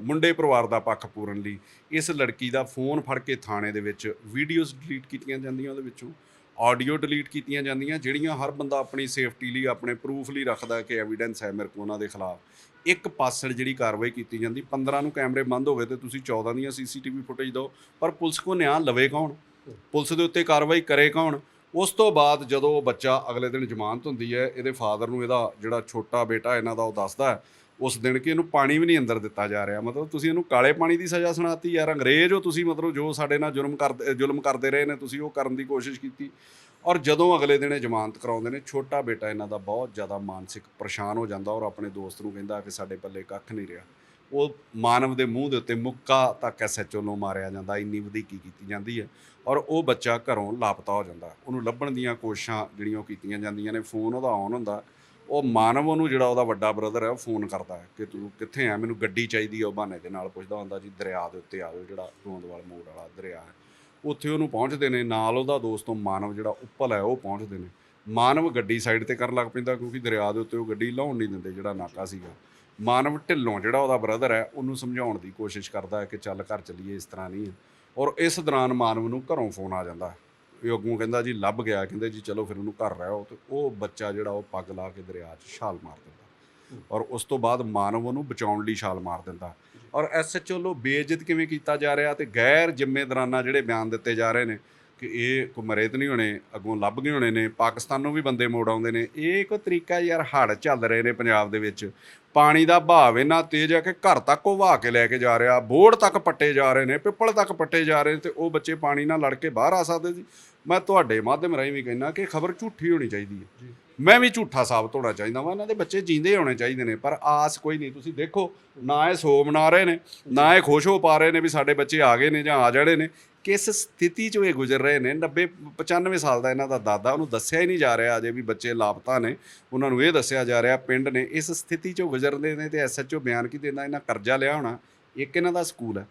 ਮੁੰਡੇ ਪਰਿਵਾਰ ਦਾ ਪੱਖ ਪੂਰਨ ਲਈ ਇਸ ਲੜਕੀ ਦਾ ਫੋਨ ਫੜ ਕੇ ਥਾਣੇ ਦੇ ਵਿੱਚ ਵੀਡੀਓਜ਼ ਡਿਲੀਟ ਕੀਤੀਆਂ ਜਾਂਦੀਆਂ ਉਹਦੇ ਵਿੱਚੋਂ। ਆਡੀਓ ਡਿਲੀਟ ਕੀਤੀਆਂ ਜਾਂਦੀਆਂ, ਜਿਹੜੀਆਂ ਹਰ ਬੰਦਾ ਆਪਣੀ ਸੇਫਟੀ ਲਈ, ਆਪਣੇ ਪ੍ਰੂਫ ਲਈ ਰੱਖਦਾ ਕਿ ਐਵੀਡੈਂਸ ਹੈ ਮੇਰੇ ਕੋਲ ਉਹਨਾਂ ਦੇ ਖਿਲਾਫ। ਇੱਕ ਪਾਸੜ ਜਿਹੜੀ ਕਾਰਵਾਈ ਕੀਤੀ ਜਾਂਦੀ 15 ਨੂੰ ਕੈਮਰੇ ਬੰਦ ਹੋ ਗਏ ਤੇ ਤੁਸੀਂ 14 ਦੀਆਂ ਸੀਸੀਟੀਵੀ ਫੁਟੇਜ ਦਿਓ, ਪਰ ਪੁਲਿਸ ਕੋ ਨਿਆਂ ਲਵੇ ਕੌਣ? ਪੁਲਿਸ ਦੇ ਉੱਤੇ ਕਾਰਵਾਈ ਕਰੇ ਕੌਣ? ਉਸ ਤੋਂ ਬਾਅਦ ਜਦੋਂ ਉਹ ਬੱਚਾ ਅਗਲੇ ਦਿਨ ਜ਼ਮਾਨਤ ਹੁੰਦੀ ਹੈ, ਇਹਦੇ ਫਾਦਰ ਨੂੰ ਇਹਦਾ ਜਿਹੜਾ ਛੋਟਾ ਬੇਟਾ, ਇਹਨਾਂ ਦਾ ਉਹ ਦੱਸਦਾ ਹੈ ਉਸ ਦਿਨ ਕਿ ਇਹਨੂੰ ਪਾਣੀ ਵੀ ਨਹੀਂ ਅੰਦਰ ਦਿੱਤਾ ਜਾ ਰਿਹਾ। ਮਤਲਬ ਤੁਸੀਂ ਇਹਨੂੰ ਕਾਲੇ ਪਾਣੀ ਦੀ ਸਜ਼ਾ ਸੁਣਾਤੀ ਯਾਰ, ਅੰਗਰੇਜ਼ ਹੋ ਤੁਸੀਂ, ਮਤਲਬ ਜੋ ਸਾਡੇ ਨਾਲ ਜ਼ੁਲਮ ਕਰਦੇ ਜ਼ੁਲਮ ਕਰਦੇ ਰਹੇ ਨੇ, ਤੁਸੀਂ ਉਹ ਕਰਨ ਦੀ ਕੋਸ਼ਿਸ਼ ਕੀਤੀ। ਔਰ ਜਦੋਂ ਅਗਲੇ ਦਿਨ ਇਹ ਜ਼ਮਾਨਤ ਕਰਾਉਂਦੇ ਨੇ, ਛੋਟਾ ਬੇਟਾ ਇਹਨਾਂ ਦਾ ਬਹੁਤ ਜ਼ਿਆਦਾ ਮਾਨਸਿਕ ਪਰੇਸ਼ਾਨ ਹੋ ਜਾਂਦਾ ਔਰ ਆਪਣੇ ਦੋਸਤ ਨੂੰ ਕਹਿੰਦਾ ਕਿ ਸਾਡੇ ਪੱਲੇ ਕੱਖ ਨਹੀਂ ਰਿਹਾ। ਉਹ ਮਾਨਵ ਦੇ ਮੂੰਹ ਦੇ ਉੱਤੇ ਮੁੱਕਾ ਤੱਕ ਐਸਐਚਓ ਨੂੰ ਮਾਰਿਆ ਜਾਂਦਾ, ਇੰਨੀ ਵਧੀਕੀ ਕੀਤੀ ਜਾਂਦੀ ਹੈ ਔਰ ਉਹ ਬੱਚਾ ਘਰੋਂ ਲਾਪਤਾ ਹੋ ਜਾਂਦਾ। ਉਹਨੂੰ ਲੱਭਣ ਦੀਆਂ ਕੋਸ਼ਿਸ਼ਾਂ ਜਿਹੜੀਆਂ ਉਹ ਕੀਤੀਆਂ ਜਾਂਦੀਆਂ ਨੇ, ਫੋਨ ਉਹਦਾ ਆਨ ਹੁੰਦਾ। ਉਹ ਮਾਨਵ ਉਹਨੂੰ ਜਿਹੜਾ ਉਹਦਾ ਵੱਡਾ ਬ੍ਰਦਰ ਹੈ, ਉਹ ਫੋਨ ਕਰਦਾ ਹੈ ਕਿ ਤੂੰ ਕਿੱਥੇ ਆ? ਮੈਨੂੰ ਗੱਡੀ ਚਾਹੀਦੀ ਹੈ ਉਹ ਬਹਾਨੇ ਦੇ ਨਾਲ ਪੁੱਛਦਾ ਹੁੰਦਾ ਜੀ, ਦਰਿਆ ਦੇ ਉੱਤੇ ਆਇਓ ਜਿਹੜਾ ਗੋਂਦਵਾਲ ਮੋੜ ਵਾਲਾ ਦਰਿਆ ਹੈ। ਉੱਥੇ ਉਹਨੂੰ ਪਹੁੰਚਦੇ ਨੇ, ਨਾਲ ਉਹਦਾ ਦੋਸਤੋਂ ਮਾਨਵ ਜਿਹੜਾ ਉੱਪਲ ਹੈ, ਉਹ ਪਹੁੰਚਦੇ ਨੇ। ਮਾਨਵ ਗੱਡੀ ਸਾਈਡ ਤੇ ਕਰਨ ਲੱਗ ਪੈਂਦਾ ਕਿਉਂਕਿ ਦਰਿਆ ਦੇ ਉੱਤੇ ਉਹ ਗੱਡੀ ਲਾਉਣ ਨਹੀਂ ਦਿੰਦੇ, ਜਿਹੜਾ ਨਾਕਾ ਸੀਗਾ। ਮਾਨਵ ਢਿੱਲੋਂ ਜਿਹੜਾ ਉਹਦਾ ਬ੍ਰਦਰ ਹੈ, ਉਹਨੂੰ ਸਮਝਾਉਣ ਦੀ ਕੋਸ਼ਿਸ਼ ਕਰਦਾ ਹੈ ਕਿ ਚੱਲ ਘਰ ਚੱਲੀਏ, ਇਸ ਤਰ੍ਹਾਂ ਨਹੀਂ ਹੈ। ਔਰ ਇਸ ਦੌਰਾਨ ਮਾਨਵ ਨੂੰ ਘਰੋਂ ਫੋਨ ਆ ਜਾਂਦਾ ਇਹ ਅੱਗੋਂ ਕਹਿੰਦਾ ਜੀ, ਲੱਭ ਗਿਆ, ਕਹਿੰਦੇ ਜੀ, ਚਲੋ ਫਿਰ ਉਹਨੂੰ ਘਰ ਰਹਿਓ। ਤੇ ਉਹ ਬੱਚਾ ਜਿਹੜਾ, ਉਹ ਪੱਗ ਲਾ ਕੇ ਦਰਿਆ 'ਚ ਛਾਲ ਮਾਰ ਦਿੰਦਾ। ਔਰ ਉਸ ਤੋਂ ਬਾਅਦ ਮਾਨਵ ਉਹਨੂੰ ਬਚਾਉਣ ਲਈ ਛਾਲ ਮਾਰ ਦਿੰਦਾ। ਔਰ ਐਸਐਚਓ ਵੱਲੋਂ ਬੇਇੱਜ਼ਤ ਕਿਵੇਂ ਕੀਤਾ ਜਾ ਰਿਹਾ ਤੇ ਗੈਰ ਜ਼ਿੰਮੇਦਾਰਾਨਾ ਜਿਹੜੇ ਬਿਆਨ ਦਿੱਤੇ ਜਾ ਰਹੇ ਨੇ ਕਿ ਇਹ ਕੋ ਮਰੇ ਤਾਂ ਨਹੀਂ ਹੋਣੇ, ਅੱਗੋਂ ਲੱਭ ਗਏ ਹੋਣੇ ਨੇ, ਪਾਕਿਸਤਾਨ ਨੂੰ ਵੀ ਬੰਦੇ ਮੋੜ ਆਉਂਦੇ ਨੇ, ਇਹ ਕੋਈ ਤਰੀਕਾ ਯਾਰ ਹੜ ਚੱਲ ਰਹੇ ਨੇ ਪੰਜਾਬ ਦੇ ਵਿੱਚ। ਪਾਣੀ ਦਾ ਭਾਵ ਇੰਨਾ ਤੇਜ਼ ਹੈ ਕਿ ਘਰ ਤੱਕ ਉਹ ਵਹਾ ਕੇ ਲੈ ਕੇ ਜਾ ਰਿਹਾ, ਬੋੜ ਤੱਕ ਪੱਟੇ ਜਾ ਰਹੇ ਨੇ, ਪਿੱਪਲ ਤੱਕ ਪੱਟੇ ਜਾ ਰਹੇ ਨੇ ਤੇ ਉਹ ਬੱਚੇ ਪਾਣੀ ਨਾਲ ਲੜ ਕੇ ਬਾਹਰ ਆ ਸਕਦੇ ਸੀ। ਮੈਂ ਤੁਹਾਡੇ ਮਾਧਿਅਮ ਰਾਹੀਂ ਵੀ ਕਹਿੰਦਾ ਕਿ ਖਬਰ ਝੂਠੀ ਹੋਣੀ ਚਾਹੀਦੀ ਹੈ। ਮੈਂ ਵੀ ਝੂਠਾ ਸਾਬਤ ਹੋਣਾ ਚਾਹੀਦਾ ਵਾ ਇਹਨਾਂ ਦੇ ਬੱਚੇ ਜੀਂਦੇ ਹੋਣੇ ਚਾਹੀਦੇ ਨੇ ਪਰ ਆਸ ਕੋਈ ਨਹੀਂ ਤੁਸੀਂ ਦੇਖੋ ਨਾ ਇਹ ਸੋ ਮਨਾ ਰਹੇ ਨੇ ਨਾ ਇਹ ਖੁਸ਼ ਹੋ ਪਾ ਰਹੇ ਨੇ ਵੀ ਸਾਡੇ ਬੱਚੇ ਆ ਗਏ ਨੇ ਜਾਂ ਆ ਜਾਣੇ ਨੇ। ਕਿਸ ਸਥਿਤੀ 'ਚੋਂ ਇਹ ਗੁਜ਼ਰ ਰਹੇ ਨੇ 90 95 ਸਾਲ ਦਾ ਇਹਨਾਂ ਦਾ ਦਾਦਾ ਉਹਨੂੰ ਦੱਸਿਆ ਹੀ ਨਹੀਂ ਜਾ ਰਿਹਾ ਅਜੇ ਵੀ ਬੱਚੇ ਲਾਪਤਾ ਨੇ ਉਹਨਾਂ ਨੂੰ ਇਹ ਦੱਸਿਆ ਜਾ ਰਿਹਾ ਪਿੰਡ ਨੇ ਇਸ ਸਥਿਤੀ 'ਚੋਂ ਗੁਜ਼ਰਦੇ ਨੇ ਤੇ ਐਸਐਚਓ ਬਿਆਨ ਕੀ ਦਿੰਦਾ ਇਹਨਾਂ ਕਰਜ਼ਾ ਲਿਆ ਹੋਣਾ ਇੱਕ ਇਹਨਾਂ ਦਾ ਸਕੂਲ ਹੈ।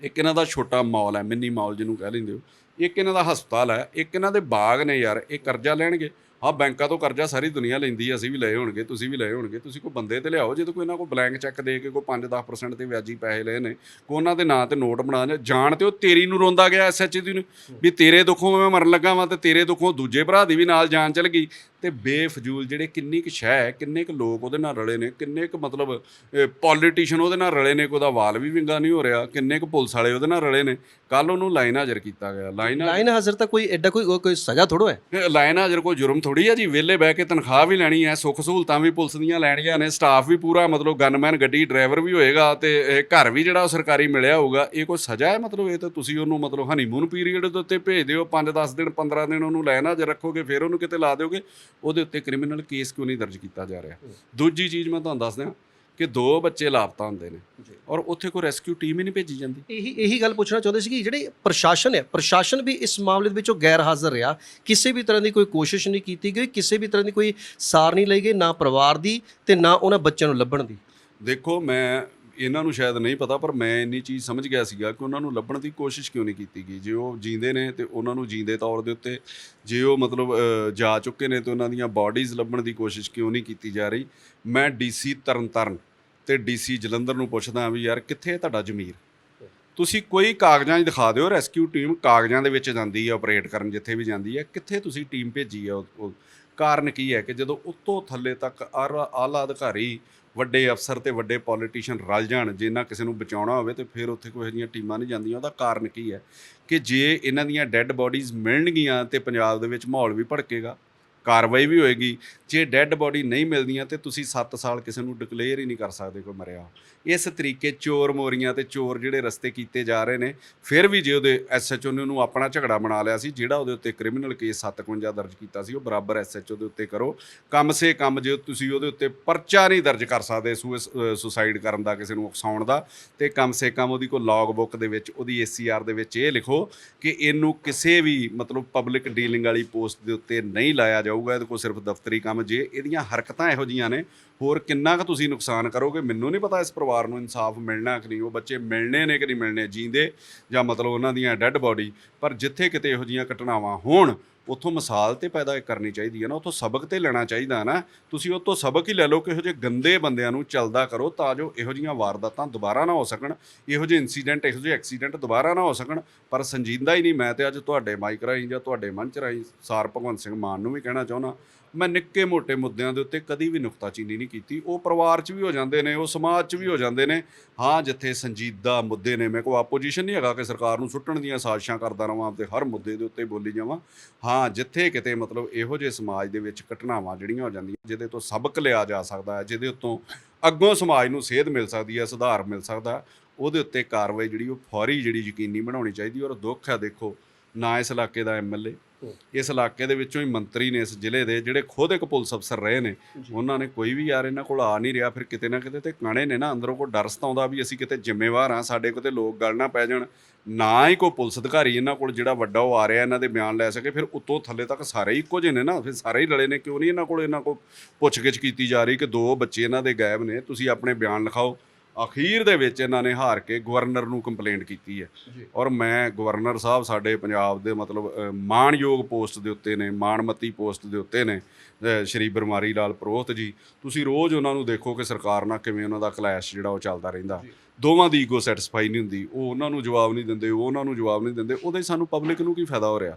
ਇੱਕ ਇਹਨਾਂ ਦਾ ਛੋਟਾ ਮਾਲ ਹੈ ਮਿੰਨੀ ਮਾਲ ਜਿਹਨੂੰ ਕਹਿ ਲੈਂਦੇ ਹੋ। ਇੱਕ ਇਹਨਾਂ ਦਾ ਹਸਪਤਾਲ ਹੈ ਇੱਕ ਇਹਨਾਂ ਦੇ ਬਾਗ ਨੇ ਯਾਰ ਇਹ ਕਰਜ਼ਾ ਲੈਣਗੇ। ਹਾਂ ਬੈਂਕਾਂ ਤੋਂ ਕਰਜ਼ਾ ਸਾਰੀ ਦੁਨੀਆ ਲੈਂਦੀ ਹੈ ਅਸੀਂ ਵੀ ਲਏ ਹੋਣਗੇ ਤੁਸੀਂ ਵੀ ਲਏ ਹੋਣਗੇ ਤੁਸੀਂ ਕੋਈ ਬੰਦੇ ਤੇ ਲਿਆਓ ਜਦੋਂ ਕੋਈ ਇਹਨਾਂ ਕੋਲ ਬਲੈਂਕ ਚੈੱਕ ਦੇ ਕੇ ਕੋਈ 5-10% ਤੇ ਵਿਆਜੀ ਪੈਸੇ ਲਏ ਨੇ ਕੋ ਉਹਨਾਂ ਦੇ ਨਾਂ ਤੇ ਨੋਟ ਬਣਾ ਜਾਂ ਜਾਣ ਤੇ ਉਹ ਤੇਰੀ ਨੂੰ ਰੋਂਦਾ ਗਿਆ ਐਸਐਚਓ ਦੀ ਨੂੰ ਵੀ ਤੇਰੇ ਦੁੱਖੋਂ ਮੈਂ ਮਰਨ ਲੱਗਾ ਵਾਂ ਤੇ ਤੇਰੇ ਦੁੱਖੋਂ ਦੂਜੇ ਭਰਾ ਦੀ ਵੀ ਨਾਲ ਜਾਨ ਚਲ ਗਈ ਤੇ ਬੇਫਜ਼ੂਲ ਜਿਹੜੇ ਕਿੰਨੀ ਕੁ ਸ਼ੈ ਹੈ ਕਿੰਨੇ ਕੁ ਲੋਕ ਉਹਦੇ ਨਾਲ ਰਲੇ ਨੇ ਕਿੰਨੇ ਕੁ ਮਤਲਬ ਪੋਲੀਟੀਸ਼ੀਅਨ ਉਹਦੇ ਨਾਲ ਰਲੇ ਨੇ ਕੋਈ ਵਾਲ ਵੀ ਵਿੰਗਾ ਨਹੀਂ ਹੋ ਰਿਹਾ ਕਿੰਨੇ ਕੁ ਪੁਲਿਸ ਵਾਲੇ ਉਹਦੇ ਨਾਲ ਰਲੇ ਨੇ ਕੱਲ ਉਹਨੂੰ ਲਾਈਨ ਹਾਜ਼ਰ ਕੀਤਾ ਗਿਆ ਲਾਈਨ ਲਾਈਨ ਹਾਜ਼ਰ ਤਾਂ ਕੋਈ ਐਡਾ ਕੋਈ ਕੋਈ ਸਜ਼ਾ ਥੋੜੋ ਹੈ? ਲਾਈਨ ਹਾਜ਼ਰ ਕੋਈ ਜੁਰਮ ਥੋੜੀ ਆ ਜੀ, ਵਿਹਲੇ ਬਹਿ ਕੇ ਤਨਖਾਹ ਵੀ ਲੈਣੀ ਹੈ, ਸੁੱਖ ਸਹੂਲਤਾਂ ਵੀ ਪੁਲਿਸ ਦੀਆਂ ਲੈਣੀਆਂ ਨੇ ਸਟਾਫ ਵੀ ਪੂਰਾ, ਮਤਲਬ ਗਨਮੈਨ ਗੱਡੀ ਡਰਾਈਵਰ ਵੀ ਹੋਏਗਾ ਤੇ ਇਹ ਘਰ ਵੀ ਜਿਹੜਾ ਉਹ ਸਰਕਾਰੀ ਮਿਲਿਆ ਹੋਊਗਾ, ਇਹ ਕੋਈ ਸਜ਼ਾ ਹੈ? ਮਤਲਬ ਇਹ ਤਾਂ ਤੁਸੀਂ ਉਹਨੂੰ ਮਤਲਬ ਹਨੀਮੂਨ ਪੀਰੀਅਡ ਦੇ ਉੱਤੇ ਭੇਜ ਦਿਓ 5-10 ਦਿਨ 15 ਦਿਨ ਉਹਨੂੰ ਲੈਣਾ ਜੇ ਰੱਖੋਗੇ, ਫਿਰ ਉਹਨੂੰ ਕਿਤੇ ਲਾ ਦਿਓਗੇ, ਉਹਦੇ ਉੱਤੇ ਕ੍ਰਿਮੀਨਲ ਕੇਸ ਕਿਉਂ ਨਹੀਂ ਦਰਜ ਕੀਤਾ ਜਾ ਰਿਹਾ? ਦੂਜੀ ਚੀਜ਼ ਮੈਂ ਤੁਹਾਨੂੰ ਦੱਸ ਦਿਆਂ ਕਿ ਦੋ ਬੱਚੇ ਲਾਪਤਾ ਹੁੰਦੇ ਨੇ ਔਰ ਉੱਥੇ ਕੋਈ ਰੈਸਕਿਊ ਟੀਮ ਹੀ ਨਹੀਂ ਭੇਜੀ ਜਾਂਦੀ। ਇਹੀ ਇਹੀ ਗੱਲ ਪੁੱਛਣਾ ਚਾਹੁੰਦੇ ਸੀ ਕਿ ਜਿਹੜੇ ਪ੍ਰਸ਼ਾਸਨ ਹੈ ਪ੍ਰਸ਼ਾਸਨ ਵੀ ਇਸ ਮਾਮਲੇ ਦੇ ਵਿੱਚ ਉਹ ਗੈਰ ਹਾਜ਼ਰ ਰਿਹਾ। ਕਿਸੇ ਵੀ ਤਰ੍ਹਾਂ ਦੀ ਕੋਈ ਕੋਸ਼ਿਸ਼ ਨਹੀਂ ਕੀਤੀ ਗਈ ਕਿਸੇ ਵੀ ਤਰ੍ਹਾਂ ਦੀ ਕੋਈ ਸਾਰ ਨਹੀਂ ਲਈ ਗਈ ਨਾ ਪਰਿਵਾਰ ਦੀ ਤੇ ਨਾ ਉਹਨਾਂ ਬੱਚਿਆਂ ਨੂੰ ਲੱਭਣ ਦੀ। ਦੇਖੋ ਮੈਂ ਇਹਨਾਂ ਨੂੰ ਸ਼ਾਇਦ ਨਹੀਂ ਪਤਾ ਪਰ ਮੈਂ ਇੰਨੀ ਚੀਜ਼ ਸਮਝ ਗਿਆ ਸੀਗਾ ਕਿ ਉਹਨਾਂ ਨੂੰ ਲੱਭਣ ਦੀ ਕੋਸ਼ਿਸ਼ ਕਿਉਂ ਨਹੀਂ ਕੀਤੀ ਗਈ। ਜੇ ਉਹ ਜੀਂਦੇ ਨੇ ਤੇ ਉਹਨਾਂ ਨੂੰ ਜੀਂਦੇ ਤੌਰ ਦੇ ਉੱਤੇ ਜੇ ਉਹ ਮਤਲਬ ਜਾ ਚੁੱਕੇ ਨੇ ਤੇ ਉਹਨਾਂ ਦੀਆਂ ਬਾਡੀਜ਼ ਲੱਭਣ ਦੀ ਕੋਸ਼ਿਸ਼ ਕਿਉਂ ਨਹੀਂ ਕੀਤੀ ਜਾ ਰਹੀ ਮੈਂ ਡੀਸੀ ਤਰਨਤਾਰਨ ਤੇ ਡੀਸੀ ਜਲੰਧਰ ਨੂੰ ਪੁੱਛਦਾ ਵੀ ਯਾਰ ਕਿੱਥੇ ਹੈ ਤੁਹਾਡਾ ਜ਼ਮੀਰ? ਤੁਸੀਂ ਕੋਈ ਕਾਗਜ਼ਾਂ 'ਚ ਦਿਖਾ ਦਿਓ ਰੈਸਕਿਊ ਟੀਮ ਕਾਗਜ਼ਾਂ ਦੇ ਵਿੱਚ ਜਾਂਦੀ ਹੈ ਆਪਰੇਟ ਕਰਨ ਜਿੱਥੇ ਵੀ ਜਾਂਦੀ ਹੈ ਕਿੱਥੇ ਤੁਸੀਂ ਟੀਮ ਭੇਜੀ ਹੈ ਉਹ- ਕਾਰਨ ਕੀ ਹੈ ਕਿ ਜਦੋਂ ਉੱਤੋਂ ਥੱਲੇ ਤੱਕ ਆਰ- ਆਲਾ ਅਧਿਕਾਰੀ, ਵੱਡੇ ਅਫਸਰ ਤੇ ਵੱਡੇ ਪੋਲੀਟੀਸ਼ੀਅਨ ਰਲ ਜਾਣ, ਜੇ ਨਾ ਕਿਸੇ ਨੂੰ ਬਚਾਉਣਾ ਹੋਵੇ ਤੇ ਫਿਰ ਉੱਥੇ ਕੋਈ ਇਹੋ ਜਿਹੀਆਂ ਟੀਮਾਂ ਨਹੀਂ ਜਾਂਦੀਆਂ, ਉਹਦਾ ਕਾਰਨ ਕੀ ਹੈ? ਕਿ ਜੇ ਇਹਨਾਂ ਦੀਆਂ ਡੈੱਡ ਬੋਡੀਜ਼ ਮਿਲਣਗੀਆਂ ਤੇ ਪੰਜਾਬ ਦੇ ਵਿੱਚ ਮਾਹੌਲ ਵੀ ਭੜਕੇਗਾ ਕਾਰਵਾਈ ਵੀ ਹੋਏਗੀ। ਜੇ ਡੈੱਡ ਬੋਡੀ ਨਹੀਂ ਮਿਲਦੀਆਂ ਤੇ ਤੁਸੀਂ 7 ਸਾਲ ਕਿਸੇ ਨੂੰ ਡਿਕਲੇਅਰ ਹੀ ਨਹੀਂ ਕਰ ਸਕਦੇ ਕੋਈ ਮਰਿਆ ਇਸ ਤਰੀਕੇ ਚੋਰ ਮੋਰੀਆਂ ਤੇ ਚੋਰ ਜਿਹੜੇ ਰਸਤੇ ਕੀਤੇ ਜਾ ਰਹੇ ਨੇ, ਫਿਰ ਵੀ ਜੇ ਉਹਦੇ ਐਸਐਚਓ ਨੇ ਉਹਨੂੰ ਆਪਣਾ ਝਗੜਾ ਬਣਾ ਲਿਆ ਸੀ, ਜਿਹੜਾ ਉਹਦੇ ਉੱਤੇ ਕ੍ਰਿਮੀਨਲ ਕੇਸ 57 ਦਰਜ ਕੀਤਾ ਸੀ, ਉਹ ਬਰਾਬਰ ਐਸਐਚਓ ਦੇ ਉੱਤੇ ਕਰੋ। ਕਮ ਸੇ ਕਮ ਜੇ ਤੁਸੀਂ ਉਹਦੇ ਉੱਤੇ ਪਰਚਾ ਨਹੀਂ ਦਰਜ ਕਰ ਸਕਦੇ ਸੁਸਾਈਡ ਕਰਨ ਦਾ, ਕਿਸੇ ਨੂੰ ਉਕਸਾਉਣ ਦਾ, ਤੇ ਕਮ ਸੇ ਕਮ ਉਹਦੀ ਕੋਈ ਲੌਗ ਬੁੱਕ ਦੇ ਵਿੱਚ, ਉਹਦੀ ਏਸੀਆਰ ਦੇ ਵਿੱਚ ਇਹ ਲਿਖੋ ਕਿ ਇਹਨੂੰ ਕਿਸੇ ਵੀ ਮਤਲਬ ਪਬਲਿਕ ਡੀਲਿੰਗ ਵਾਲੀ ਪੋਸਟ ਦੇ ਉੱਤੇ ਨਹੀਂ ਲਾਇਆ ਜਾਊ। ਜਾਊਗਾ ਇਹਦੇ ਕੋਲ ਸਿਰਫ ਦਫ਼ਤਰੀ ਕੰਮ ਜੇ ਇਹਦੀਆਂ ਹਰਕਤਾਂ ਇਹੋ ਜੀਆਂ ਨੇ ਹੋਰ ਕਿੰਨਾ ਕੁ ਤੁਸੀਂ ਨੁਕਸਾਨ ਕਰੋਗੇ? ਮੈਨੂੰ ਨਹੀਂ ਪਤਾ ਇਸ ਪਰਿਵਾਰ ਨੂੰ ਇਨਸਾਫ ਮਿਲਣਾ ਕਿ ਨਹੀਂ। ਉਹ ਬੱਚੇ ਮਿਲਣੇ ਨੇ ਕਿ ਨਹੀਂ ਮਿਲਣੇ, ਜੀਂਦੇ ਜਾਂ ਮਤਲਬ ਉਹਨਾਂ ਦੀਆਂ ਡੈੱਡ ਬਾਡੀ ਪਰ ਜਿੱਥੇ ਕਿਤੇ ਇਹੋ ਜੀਆਂ ਘਟਨਾਵਾਂ ਹੋਣ, ਉੱਥੋਂ ਮਿਸਾਲ ਤੇ ਪੈਦਾ ਕਰਨੀ ਚਾਹੀਦੀ ਹੈ ਨਾ। ਉੱਥੋਂ ਸਬਕ ਤੇ ਲੈਣਾ ਚਾਹੀਦਾ ਨਾ। ਤੁਸੀਂ ਉਹ ਤੋਂ ਸਬਕ ਹੀ ਲੈ ਲਓ ਕਿ ਇਹੋ ਜਿਹੇ ਗੰਦੇ ਬੰਦਿਆਂ ਨੂੰ ਚੱਲਦਾ ਕਰੋ ਤਾਂ ਜੋ ਇਹੋ ਜੀਆਂ ਵਾਰਦਾਤਾਂ ਦੁਬਾਰਾ ਨਾ ਹੋ ਸਕਣ। ਇਹੋ ਜਿਹੇ ਇਨਸੀਡੈਂਟ ਇਹੋ ਜਿਹੇ ਐਕਸੀਡੈਂਟ ਦੁਬਾਰਾ ਨਾ ਹੋ ਸਕਣ। ਪਰ ਸੰਜੀਦਾ ਹੀ ਨਹੀਂ। ਮੈਂ ਤੇ ਅੱਜ ਤੁਹਾਡੇ ਮਾਈਕ ਰਾਹੀਂ ਜਾਂ ਤੁਹਾਡੇ ਮੰਚ ਰਾਹੀਂ ਸਾਰ ਭਗਵੰਤ ਸਿੰਘ ਮਾਨ ਨੂੰ ਵੀ ਕਹਿਣਾ ਚਾਹੁੰਦਾ। ਮੈਂ ਨਿੱਕੇ ਮੋਟੇ ਮੁੱਦਿਆਂ ਦੇ ਉੱਤੇ ਕਦੀ ਵੀ ਨੁਕਤਾਚੀਨੀ ਨਹੀਂ ਕੀਤੀ। ਉਹ ਪਰਿਵਾਰ 'ਚ ਵੀ ਹੋ ਜਾਂਦੇ ਨੇ, ਉਹ ਸਮਾਜ 'ਚ ਵੀ ਹੋ ਜਾਂਦੇ ਨੇ। ਹਾਂ, ਜਿੱਥੇ ਸੰਜੀਦਾ ਮੁੱਦੇ ਨੇ, ਮੈਂ ਕੋਈ ਆਪੋਜੀਸ਼ਨ ਨਹੀਂ ਹੈਗਾ ਕਿ ਸਰਕਾਰ ਨੂੰ ਸੁੱਟਣ ਦੀਆਂ ਸਾਜ਼ਿਸ਼ਾਂ ਕਰਦਾ ਰਵਾਂ ਤੇ ਹਰ ਮੁੱਦੇ ਦੇ ਉੱਤੇ ਬੋਲੀ ਜਾਵਾਂ। ਹਾਂ, ਜਿੱਥੇ ਕਿਤੇ ਮਤਲਬ ਇਹੋ ਜਿਹੇ ਸਮਾਜ ਦੇ ਵਿੱਚ ਘਟਨਾਵਾਂ ਜਿਹੜੀਆਂ ਹੋ ਜਾਂਦੀਆਂ, ਜਿਹਦੇ ਤੋਂ ਸਬਕ ਲਿਆ ਜਾ ਸਕਦਾ ਹੈ, ਜਿਹਦੇ ਉੱਤੋਂ ਅੱਗੋਂ ਸਮਾਜ ਨੂੰ ਸੇਧ ਮਿਲ ਸਕਦੀ ਹੈ, ਸੁਧਾਰ ਮਿਲ ਸਕਦਾ ਉਹਦੇ ਉੱਤੇ ਕਾਰਵਾਈ ਜਿਹੜੀ ਉਹ ਫੌਰੀ ਜਿਹੜੀ ਯਕੀਨੀ ਬਣਾਉਣੀ ਚਾਹੀਦੀ ਔਰ ਦੁੱਖ ਹੈ ਦੇਖੋ, ਨਾ ਇਸ ਇਲਾਕੇ ਦਾ ਐਮਐਲਏ ਇਸ ਇਲਾਕੇ ਦੇ ਵਿੱਚੋਂ ਹੀ ਮੰਤਰੀ ਨੇ ਇਸ ਜ਼ਿਲ੍ਹੇ ਦੇ ਜਿਹੜੇ ਖੁਦ ਇੱਕ ਪੁਲਿਸ ਅਫਸਰ ਰਹੇ ਨੇ ਉਹਨਾਂ ਨੇ ਕੋਈ ਵੀ ਯਾਰ ਇਹਨਾਂ ਕੋਲ ਆ ਨਹੀਂ ਰਿਹਾ ਫਿਰ ਕਿਤੇ ਨਾ ਕਿਤੇ ਤੇ ਕਾਣੇ ਨੇ ਨਾ ਅੰਦਰੋਂ ਕੋਈ ਡਰ ਸਤਾਉਂਦਾ ਵੀ ਅਸੀਂ ਕਿਤੇ ਜ਼ਿੰਮੇਵਾਰ ਆ ਸਾਡੇ ਕੋਲ ਤੇ ਲੋਕ ਗੱਲ ਨਾ ਪੈ ਜਾਣ ਨਾ ਹੀ ਕੋਈ ਪੁਲਿਸ ਅਧਿਕਾਰੀ ਇਹਨਾਂ ਕੋਲ ਜਿਹੜਾ ਵੱਡਾ ਉਹ ਆ ਰਿਹਾ ਇਹਨਾਂ ਦੇ ਬਿਆਨ ਲੈ ਸਕੇ ਫਿਰ ਉੱਤੋਂ ਥੱਲੇ ਤੱਕ ਸਾਰੇ ਹੀ ਇੱਕੋ ਜਿਹੇ ਨੇ ਨਾ ਫਿਰ ਸਾਰੇ ਹੀ ਰਲੇ ਨੇ ਕਿਉਂ ਨਹੀਂ ਇਹਨਾਂ ਕੋਲ ਇਹਨਾਂ ਕੋਲ ਪੁੱਛਗਿੱਛ ਕੀਤੀ ਜਾ ਰਹੀ ਕਿ ਦੋ ਬੱਚੇ ਇਹਨਾਂ ਦੇ ਗਾਇਬ ਨੇ ਤੁਸੀਂ ਆਪਣੇ ਬਿਆਨ ਲਿਖਾਓ ਅਖੀਰ ਦੇ ਵਿੱਚ ਇਹਨਾਂ ਨੇ ਹਾਰ ਕੇ ਗਵਰਨਰ ਨੂੰ ਕੰਪਲੇਂਟ ਕੀਤੀ ਹੈ। ਔਰ ਮੈਂ ਗਵਰਨਰ ਸਾਹਿਬ ਸਾਡੇ ਪੰਜਾਬ ਦੇ ਮਤਲਬ ਅ, ਮਾਣਯੋਗ ਪੋਸਟ ਦੇ ਉੱਤੇ ਨੇ ਮਾਣਮੱਤੀ ਪੋਸਟ ਦੇ ਉੱਤੇ ਨੇ ਸ਼੍ਰੀ ਬਰਮਾਰੀ ਲਾਲ ਪ੍ਰੋਹਤ ਜੀ। ਤੁਸੀਂ ਰੋਜ਼ ਉਹਨਾਂ ਨੂੰ ਦੇਖੋ ਕਿ ਸਰਕਾਰ ਨਾਲ ਕਿਵੇਂ ਉਹਨਾਂ ਦਾ ਕਲੈਸ਼ ਜਿਹੜਾ ਉਹ ਚੱਲਦਾ ਰਹਿੰਦਾ। ਦੋਵਾਂ ਦੀ ਈਗੋ ਸੈਟੀਸਫਾਈ ਨਹੀਂ ਹੁੰਦੀ। ਉਹ ਉਹਨਾਂ ਨੂੰ ਜਵਾਬ ਨਹੀਂ ਦਿੰਦੇ ਉਹ ਉਹਨਾਂ ਨੂੰ ਜਵਾਬ ਨਹੀਂ ਦਿੰਦੇ। ਉਹਦੇ ਸਾਨੂੰ ਪਬਲਿਕ ਨੂੰ ਕੀ ਫਾਇਦਾ ਹੋ ਰਿਹਾ?